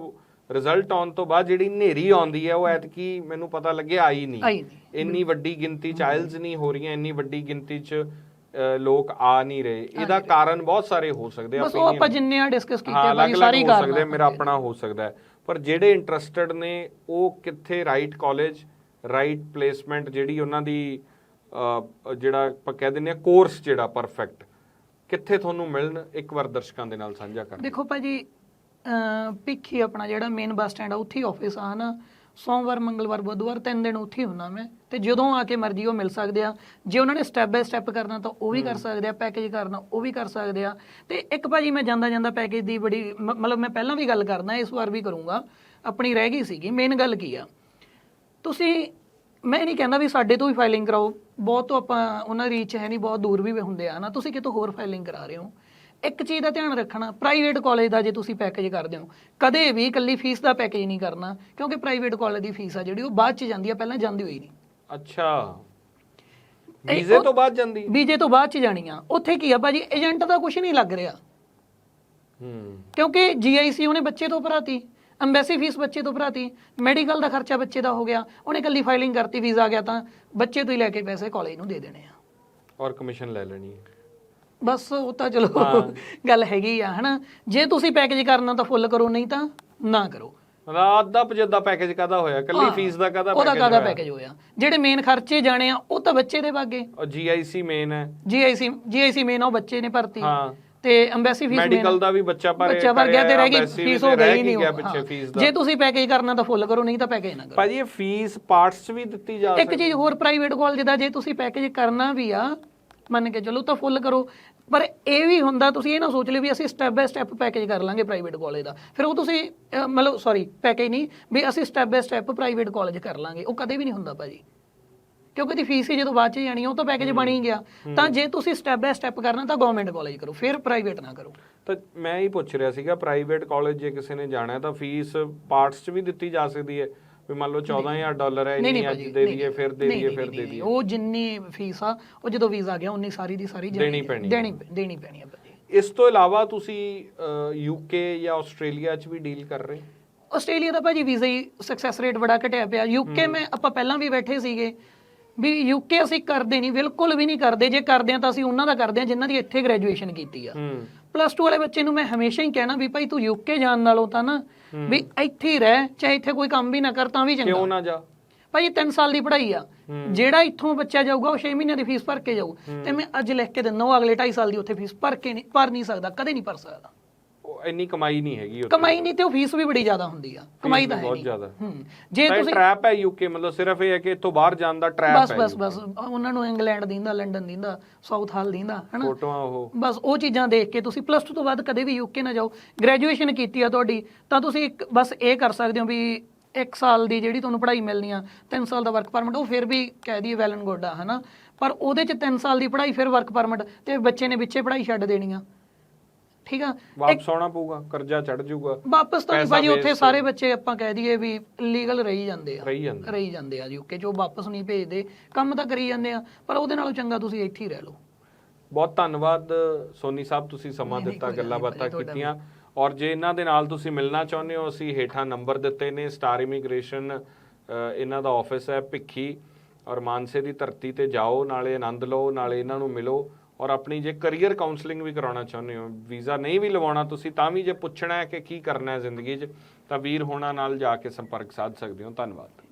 ਰਿਜ਼ਲਟ ਆਉਣ ਤੋਂ ਬਾਅਦ ਜਿਹੜੀ ਨੇਰੀ ਆਉਂਦੀ ਹੈ ਉਹ ਐਤਕੀ ਮੈਨੂੰ ਪਤਾ ਲੱਗਿਆ ਆਈ ਨਹੀਂ। ਇੰਨੀ ਵੱਡੀ ਗਿਣਤੀ ਚਾਈਲਡਸ ਨਹੀਂ ਹੋ ਰਹੀਆਂ ਇੰਨੀ ਵੱਡੀ ਗਿਣਤੀ 'ਚ ਲੋਕ ਆ ਨਹੀਂ ਰਹੇ। ਇਹਦਾ ਕਾਰਨ ਬਹੁਤ ਸਾਰੇ ਹੋ ਸਕਦੇ ਆ ਬਸ ਉਹ ਆਪਾਂ ਜਿੰਨੇ ਆ ਡਿਸਕਸ ਕੀਤੇ ਅਲੱਗ ਸਾਰੀ ਹੋ ਸਕਦੇ ਮੇਰਾ ਆਪਣਾ ਹੋ ਸਕਦਾ ਪਰ ਜਿਹੜੇ ਇੰਟਰਸਟਿਡ ਨੇ ਉਹ ਕਿੱਥੇ ਰਾਈਟ ਕਾਲਜ ਰਾਈਟ ਪਲੇਸਮੈਂਟ ਜਿਹੜੀ ਉਹਨਾਂ ਦੀ ਜਿਹੜਾ ਆਪਾਂ ਕਹਿ ਦਿੰਦੇ ਆ ਕੋਰਸ ਜਿਹੜਾ ਪਰਫੈਕਟ ਕਿੱਥੇ ਤੁਹਾਨੂੰ ਮਿਲਣ ਇੱਕ ਵਾਰ ਦਰਸ਼ਕਾਂ ਦੇ ਨਾਲ ਸਾਂਝਾ ਕਰ ਦੇਖੋ ਭਾਜੀ ਭਿੱਖੀ ਆਪਣਾ ਜਿਹੜਾ ਮੇਨ ਬੱਸ ਸਟੈਂਡ ਆ ਉੱਥੇ ਹੀ ਆਫਿਸ ਆ ਹਨਾ? ਸੋਮਵਾਰ ਮੰਗਲਵਾਰ ਬੁੱਧਵਾਰ ਤਿੰਨ ਦਿਨ ਉੱਥੇ ਹੀ ਹੁੰਨਾ ਮੈਂ। ਤੇ ਜਦੋਂ ਆ ਕੇ ਮਰਜ਼ੀ ਉਹ ਮਿਲ ਸਕਦੇ ਆ। ਜੇ ਉਹਨਾਂ ਨੇ ਸਟੈਪ ਬਾਈ ਸਟੈਪ ਕਰਨਾ ਤਾਂ ਉਹ ਵੀ ਕਰ ਸਕਦੇ ਆ ਪੈਕੇਜ ਕਰਨਾ ਉਹ ਵੀ ਕਰ ਸਕਦੇ ਆ। ਤੇ ਇੱਕ ਭਾਜੀ ਮੈਂ ਜਾਂਦਾ ਜਾਂਦਾ ਪੈਕੇਜ ਦੀ ਬੜੀ ਮਤਲਬ ਮੈਂ ਪਹਿਲਾਂ ਵੀ ਗੱਲ ਕਰਦਾ ਇਸ ਵਾਰ ਵੀ ਕਰੂੰਗਾ। ਆਪਣੀ ਰਹਿ ਗਈ ਸੀਗੀ ਮੇਨ ਗੱਲ ਕੀ ਆ? ਤੁਸੀਂ ਮੈਂ ਨਹੀਂ ਕਹਿੰਦਾ ਵੀ ਸਾਡੇ ਤੋਂ ਵੀ ਫਾਈਲਿੰਗ ਕਰਾਓ। ਬਹੁਤ ਤੋਂ ਆਪਾਂ ਉਹਨਾਂ ਰੀਚ ਹੈ ਨਹੀਂ ਬਹੁਤ ਦੂਰ ਵੀ ਹੁੰਦੇ ਆ ਨਾ। ਤੁਸੀਂ ਕਿਤੋਂ ਹੋਰ ਫਾਈਲਿੰਗ ਕਰਾ ਰਹੇ ਹੋ? ਇੱਕ ਚੀਜ਼ ਦਾ ਧਿਆਨ ਰੱਖਣਾ ਪ੍ਰਾਈਵੇਟ ਕਾਲਜ ਦਾ ਜੇ ਤੁਸੀਂ ਪੈਕੇਜ ਕਰਦੇ ਹੋ। ਕਦੇ ਵੀ ਇਕੱਲੀ ਫੀਸ ਦਾ ਪੈਕੇਜ ਨਹੀਂ ਕਰਨਾ ਕਿਉਂਕਿ ਪ੍ਰਾਈਵੇਟ ਕਾਲਜ ਦੀ ਫੀਸ ਆ ਜਿਹੜੀ ਉਹ ਬਾਅਦ ਚ ਜਾਂਦੀ ਆ ਪਹਿਲਾਂ ਜਾਂਦੀ ਹੋਈ ਨਹੀਂ। ਅੱਛਾ। ਵੀਜ਼ੇ ਤੋਂ ਬਾਅਦ ਜਾਂਦੀ? ਹੈ ਵੀਜ਼ੇ ਤੋਂ ਬਾਅਦ ਚ ਜਾਣੀਆਂ ਉੱਥੇ ਕੀ ਆ ਭਾਜੀ ਏਜੰਟ ਦਾ ਕੁਝ ਨਹੀਂ ਲੱਗ ਰਿਹਾ। ਹੂੰ। ਕਿਉਂਕਿ ਜੀਆਈਸੀ ਉਹਨੇ ਬੱਚੇ ਤੋਂ ਭਰਾਤੀ। ਐਮਬੈਸੀ ਫੀਸ ਬੱਚੇ ਤੋਂ ਭਰਾਤੀ। ਮੈਡੀਕਲ ਦਾ ਖਰਚਾ ਬੱਚੇ ਦਾ ਹੋ ਗਿਆ। ਉਹਨੇ ਕੱਲੀ ਫਾਈਲਿੰਗ ਕਰਤੀ ਵੀਜ਼ਾ ਆ ਗਿਆ ਤਾਂ ਬੱਚੇ ਤੋਂ ਹੀ ਲੈ ਕੇ ਪੈਸੇ ਕਾਲਜ ਨੂੰ ਦੇ ਦੇਣੇ ਆ। ਔਰ ਕਮਿਸ਼ਨ ਲੈ ਲੈਣੀ ਹੈ। ਬਸ ਉਹ ਤਾਂ ਚਲੋ ਗੱਲ ਹੈਗੀ ਆ ਹਨਾ? ਜੇ ਤੁਸੀਂ ਪੈਕੇਜ ਕਰਨਾ ਤਾਂ ਫੁੱਲ ਕਰੋ ਨਹੀਂ ਤਾਂ ਨਾ ਕਰੋ। ਰਾਤ ਦਾ ਪਜਦਾ ਪੈਕੇਜ ਕਾਦਾ ਹੋਇਆ? ਕੱਲੀ ਫੀਸ ਦਾ ਕਾਦਾ ਉਹਦਾ ਪੈਕੇਜ ਕਾਦਾ ਹੋਇਆ? ਪੈਕੇਜ ਹੋਇਆ? ਜਿਹੜੇ ਮੇਨ ਖਰਚੇ ਜਾਣੇ ਆ ਉਹ ਤਾਂ ਬੱਚੇ ਦੇ ਵਾਗੇ ਔਰ ਜੀਆਈਸੀ ਮੇਨ ਹੈ। ਜੀਆਈਸੀ ਜੀਆਈਸੀ ਮੇਨ ਉਹ ਬੱਚੇ ਨੇ ਭਰਤੀ। ਹਾਂ। ਤੇ ਐਮਬੈਸੀ ਫੀਸ ਮੈਡੀਕਲ ਦਾ ਵੀ ਬੱਚਾ ਭਰੇ ਬੱਚਾ ਭਰ ਗਿਆ ਤੇ ਰਹਿ ਗਈ ਫੀਸ ਹੋ ਗਈ ਨਹੀਂ ਉਹ, ਜੇ ਤੁਸੀਂ ਪੈਕੇਜ ਕਰਨਾ ਤਾਂ ਫੁੱਲ ਕਰੋ ਨਹੀਂ ਤਾਂ ਪੈਕੇਜ ਨਾ ਕਰੋ। ਭਾਜੀ ਇਹ ਫੀਸ ਪਾਰਟਸ 'ਚ ਵੀ ਦਿੱਤੀ ਜਾ ਇੱਕ ਚੀਜ਼ ਹੋਰ ਪ੍ਰਾਈਵੇਟ ਕਾਲਜ ਦਾ ਜੇ ਤੁਸੀਂ ਪੈਕੇਜ ਕਰਨਾ ਵੀ ਆ ਮੰਨ ਕੇ ਚਲੋ ਤਾਂ ਫੁੱਲ ਕਰੋ। ਪਰ ਇਹ ਵੀ ਹੁੰਦਾ ਤੁਸੀਂ ਇਹ ਨਾ ਸੋਚ ਲਿਓ ਵੀ ਅਸੀਂ ਸਟੈਪ ਬਾਏ ਸਟੈਪ ਪੈਕੇਜ ਕਰ ਲਾਂਗੇ ਪ੍ਰਾਈਵੇਟ ਕਾਲਜ ਦਾ। ਫਿਰ ਉਹ ਤੁਸੀਂ ਮਤਲਬ ਸੌਰੀ ਪੈਕੇਜ ਨਹੀਂ ਵੀ ਅਸੀਂ step by step private college ਕਰ ਲਾਂਗੇ। ਉਹ ਕਦੇ ਵੀ ਨਹੀਂ ਹੁੰਦਾ ਭਾਜੀ। ਕਿਉਂਕਿ ਦੀ ਫੀਸ ਹੀ ਜਦੋਂ ਬਾਅਦ ਚ ਜਾਣੀ ਆ, ਉਹ ਤਾਂ ਪੈਕੇਜ ਬਣ ਹੀ ਗਿਆ। ਤਾਂ ਜੇ ਤੁਸੀਂ ਸਟੈਪ ਬਾਏ ਸਟੈਪ ਕਰਨਾ ਤਾਂ ਗਵਰਨਮੈਂਟ ਕਾਲਜ ਕਰੋ ਫਿਰ ਪ੍ਰਾਈਵੇਟ ਨਾ ਕਰੋ। ਤਾਂ ਮੈਂ ਹੀ ਪੁੱਛ ਰਿਹਾ ਸੀਗਾ ਪ੍ਰਾਈਵੇਟ ਕਾਲਜ ਜੇ ਕਿਸੇ ਨੇ ਜਾਣਾ ਹੈ ਤਾਂ ਫੀਸ ਪਾਰਟਸ 'ਚ ਵੀ ਦਿੱਤੀ ਜਾ ਸਕਦੀ ਹੈ? ਵੀ ਮੰਨ ਲਓ 14000 ਡਾਲਰ ਹੈ ਨਹੀਂ ਇੰਨੀ ਨਹੀਂ ਅੱਜ ਭਾਜੀ ਦੇ ਨਹੀਂ, ਦਈਏ ਫਿਰ ਦੇ ਨਹੀਂ, ਦਈਏ ਨਹੀਂ, ਫਿਰ ਨਹੀਂ, ਦੇ ਨਹੀਂ, ਦਈਏ। ਉਹ ਜਿੰਨੀ ਫੀਸ ਆ ਉਹ ਜਦੋਂ ਵੀਜ਼ਾ ਆ ਗਿਆ ਉਨੀ ਸਾਰੀ ਦੀ ਸਾਰੀ ਜਾਣੀ ਦੇਣੀ ਹੈ। ਪੈਣੀ ਹੈ। ਦੇਣੀ ਦੇਣੀ ਪੈਣੀ ਹੈ ਭਾਜੀ। ਇਸ ਤੋਂ ਇਲਾਵਾ ਤੁਸੀਂ ਯੂਕੇ ਜਾਂ ਆਸਟ੍ਰੇਲੀਆ 'ਚ ਵੀ ਡੀਲ ਕਰ ਰਹੇ? ਆਸਟ੍ਰੇਲੀਆ ਦਾ ਭਾਜੀ ਵੀਜ਼ਾ ਹੀ ਸਕਸੈਸ ਰੇਟ ਬੜਾ ਘਟਿਆ ਪਿਆ। ਯੂਕੇ ਮੈਂ ਆਪਾਂ ਪਹਿਲਾਂ ਵੀ ਬੈਠੇ ਸੀਗੇ ਵੀ ਯੂਕੇ ਅਸੀਂ ਕਰਦੇ ਨਹੀਂ ਬਿਲਕੁਲ ਵੀ ਨਹੀਂ ਕਰਦੇ। ਜੇ ਕਰਦੇ ਆ ਤਾਂ ਅਸੀਂ ਉਹਨਾਂ ਦਾ ਕਰਦੇ ਆ ਜਿਨ੍ਹਾਂ ਦੀ ਇੱਥੇ ਗ੍ਰੈਜੂਏਸ਼ਨ ਕੀਤੀ ਆ। ਪਲੱਸ 2 ਵਾਲੇ ਬੱਚੇ ਨੂੰ ਮੈਂ ਹਮੇਸ਼ਾ ਹੀ ਕਹਿਣਾ ਵੀ ਭਾਈ ਤੂੰ ਯੂਕੇ ਜਾਣ ਨਾਲੋਂ ਤਾਂ ਨਾ ਵੀ ਇੱਥੇ ਹੀ ਰਹਿ ਚਾਹੇ ਇੱਥੇ ਕੋਈ ਕੰਮ ਵੀ ਨਾ ਕਰ ਤਾਂ ਵੀ ਚੰਗਾ। ਕਿਉਂ ਨਾ ਜਾ? ਭਾਈ 3 ਸਾਲ ਦੀ ਪੜ੍ਹਾਈ ਆ। ਜਿਹੜਾ ਇੱਥੋਂ ਬੱਚਾ ਜਾਊਗਾ ਉਹ 6 ਮਹੀਨਿਆਂ ਦੀ ਫੀਸ ਭਰ ਕੇ ਜਾਊ। ਤੇ ਮੈਂ ਅੱਜ ਲਿਖ ਕੇ ਦਿੰਦਾ ਉਹ ਅਗਲੇ 2.5 ਸਾਲ ਦੀ ਉੱਥੇ ਫੀਸ ਭਰ ਕੇ ਨਹੀਂ ਭਰ ਨਹੀਂ ਸਕਦਾ ਕਦੇ ਨਹੀਂ ਭਰ ਸਕਦਾ। ਇੰਨੀ ਕਮਾਈ ਨਹੀਂ ਹੈਗੀ ਉੱਥੇ। ਕਮਾਈ ਨਹੀਂ ਤੇ ਉਹ ਫੀਸ ਵੀ ਬੜੀ ਜ਼ਿਆਦਾ ਹੁੰਦੀ ਆ। ਕਮਾਈ ਤਾਂ ਹੈ ਬਹੁਤ ਜ਼ਿਆਦਾ। ਜੇ ਤੁਸੀਂ ਟ੍ਰੈਪ ਹੈ ਯੂਕੇ ਮਤਲਬ ਸਿਰਫ ਇਹ ਹੈ ਕਿ ਇੱਥੋਂ ਬਾਹਰ ਜਾਣ ਦਾ ਟ੍ਰੈਪ ਬਸ ਹੈ ਬਸ ਬਸ। ਉਹਨਾਂ ਨੂੰ ਇੰਗਲੈਂਡ ਦਿੰਦਾ ਲੰਡਨ ਦਿੰਦਾ ਸਾਊਥ ਹਾਲ ਦਿੰਦਾ ਹਨਾ? ਫੋਟੋਆਂ ਉਹ। ਬਸ ਉਹ ਚੀਜ਼ਾਂ ਦੇਖ ਕੇ ਤੁਸੀਂ ਪਲੱਸ 2 ਤੋਂ ਬਾਅਦ ਕਦੇ ਵੀ ਯੂਕੇ ਨਾ ਜਾਓ। ਗ੍ਰੈਜੂਏਸ਼ਨ ਕੀਤੀ ਆ ਤੁਹਾਡੀ ਤਾਂ ਤੁਸੀਂ ਇੱਕ ਬਸ ਇਹ ਕਰ ਸਕਦੇ ਹੋ ਵੀ ਇੱਕ ਸਾਲ ਦੀ ਜਿਹੜੀ ਤੁਹਾਨੂੰ ਪੜ੍ਹਾਈ ਮਿਲਣੀ ਆ 3 ਸਾਲ ਦਾ ਵਰਕ ਪਰਮਿਟ ਉਹ ਫਿਰ ਵੀ ਕਹਿ ਦਈਏ ਵੈਲ ਐਂਡ ਗੁੱਡ ਆ ਹਨਾ? ਪਰ ਉਹਦੇ ਚ 3 ਸਾਲ ਦੀ ਪੜ੍ਹਾਈ ਫਿਰ ਵਰਕ ਪਰਮਿਟ ਤੇ ਬੱਚੇ ਨੇ ਵਿੱਚੇ ਪੜ੍ਹਾਈ ਛੱਡ ਦੇਣੀ ਆ। ਠੀਕ ਆ? ਵਾਪਸ ਆਉਣਾ ਪਊਗਾ ਕਰਜ਼ਾ ਚੜ ਜਾਊਗਾ ਵਾਪਸ ਤਾਂ ਨਹੀਂ ਭਾਜੀ ਉੱਥੇ ਸਾਰੇ ਬੱਚੇ ਆਪਾਂ ਕਹਿ ਦਈਏ ਵੀ ਲੀਗਲ ਰਹੀ ਜਾਂਦੇ ਆ। ਰਹੀ ਜਾਂਦਾ ਰਹੀ ਜਾਂਦੇ ਆ ਯੂਕੇ ਚ ਉਹ ਵਾਪਸ ਨਹੀਂ ਭੇਜਦੇ ਕੰਮ ਤਾਂ ਕਰੀ ਜਾਂਦੇ ਆ ਪਰ ਉਹਦੇ ਨਾਲੋਂ ਚੰਗਾ ਤੁਸੀਂ ਇੱਥੇ ਹੀ ਰਹਿ ਲਓ। ਬਹੁਤ ਧੰਨਵਾਦ ਸੋਨੀ ਸਾਹਿਬ ਤੁਸੀਂ ਸਮਾਂ ਨਹੀਂ, ਨਹੀਂ, ਦਿੱਤਾ ਕੋਈ ਗੱਲ ਗੱਲਾਂ ਨਹੀਂ ਬਾਤਾਂ ਤੁਹਾਡਾ ਕੀਤੀਆਂ। ਔਰ ਜੇ ਇਹਨਾਂ ਦੇ ਨਾਲ ਤੁਸੀਂ ਮਿਲਣਾ ਚਾਹੁੰਦੇ ਹੋ ਅਸੀਂ ਹੇਠਾਂ ਨੰਬਰ ਦਿੱਤੇ ਨੇ ਸਟਾਰ ਇਮੀਗ੍ਰੇਸ਼ਨ ਇਹਨਾਂ ਦਾ ਆਫਿਸ ਹੈ ਭਿੱਖੀ ਔਰ ਮਾਨਸੇ ਦੀ ਧਰਤੀ ਤੇ ਜਾਓ ਨਾਲੇ ਆਨੰਦ ਲਓ ਨਾਲੇ ਇਹਨਾਂ ਨੂੰ ਮਿਲੋ। ਔਰ ਆਪਣੀ ਜੇ ਕੈਰੀਅਰ ਕਾਉਂਸਲਿੰਗ ਵੀ ਕਰਾਉਣਾ ਚਾਹੁੰਦੇ ਹੋ, ਵੀਜ਼ਾ ਨਹੀਂ ਵੀ ਲਵਾਉਣਾ ਤੁਸੀਂ, ਤਾਂ ਵੀ ਜੇ ਪੁੱਛਣਾ ਹੈ ਕਿ ਕੀ ਕਰਨਾ ਹੈ ਜ਼ਿੰਦਗੀ 'ਚ, ਤਾਂ ਵੀਰ ਹੋਣਾ ਨਾਲ ਜਾ ਕੇ ਸੰਪਰਕ ਸਾਧ ਸਕਦੇ ਹੋ। ਧੰਨਵਾਦ।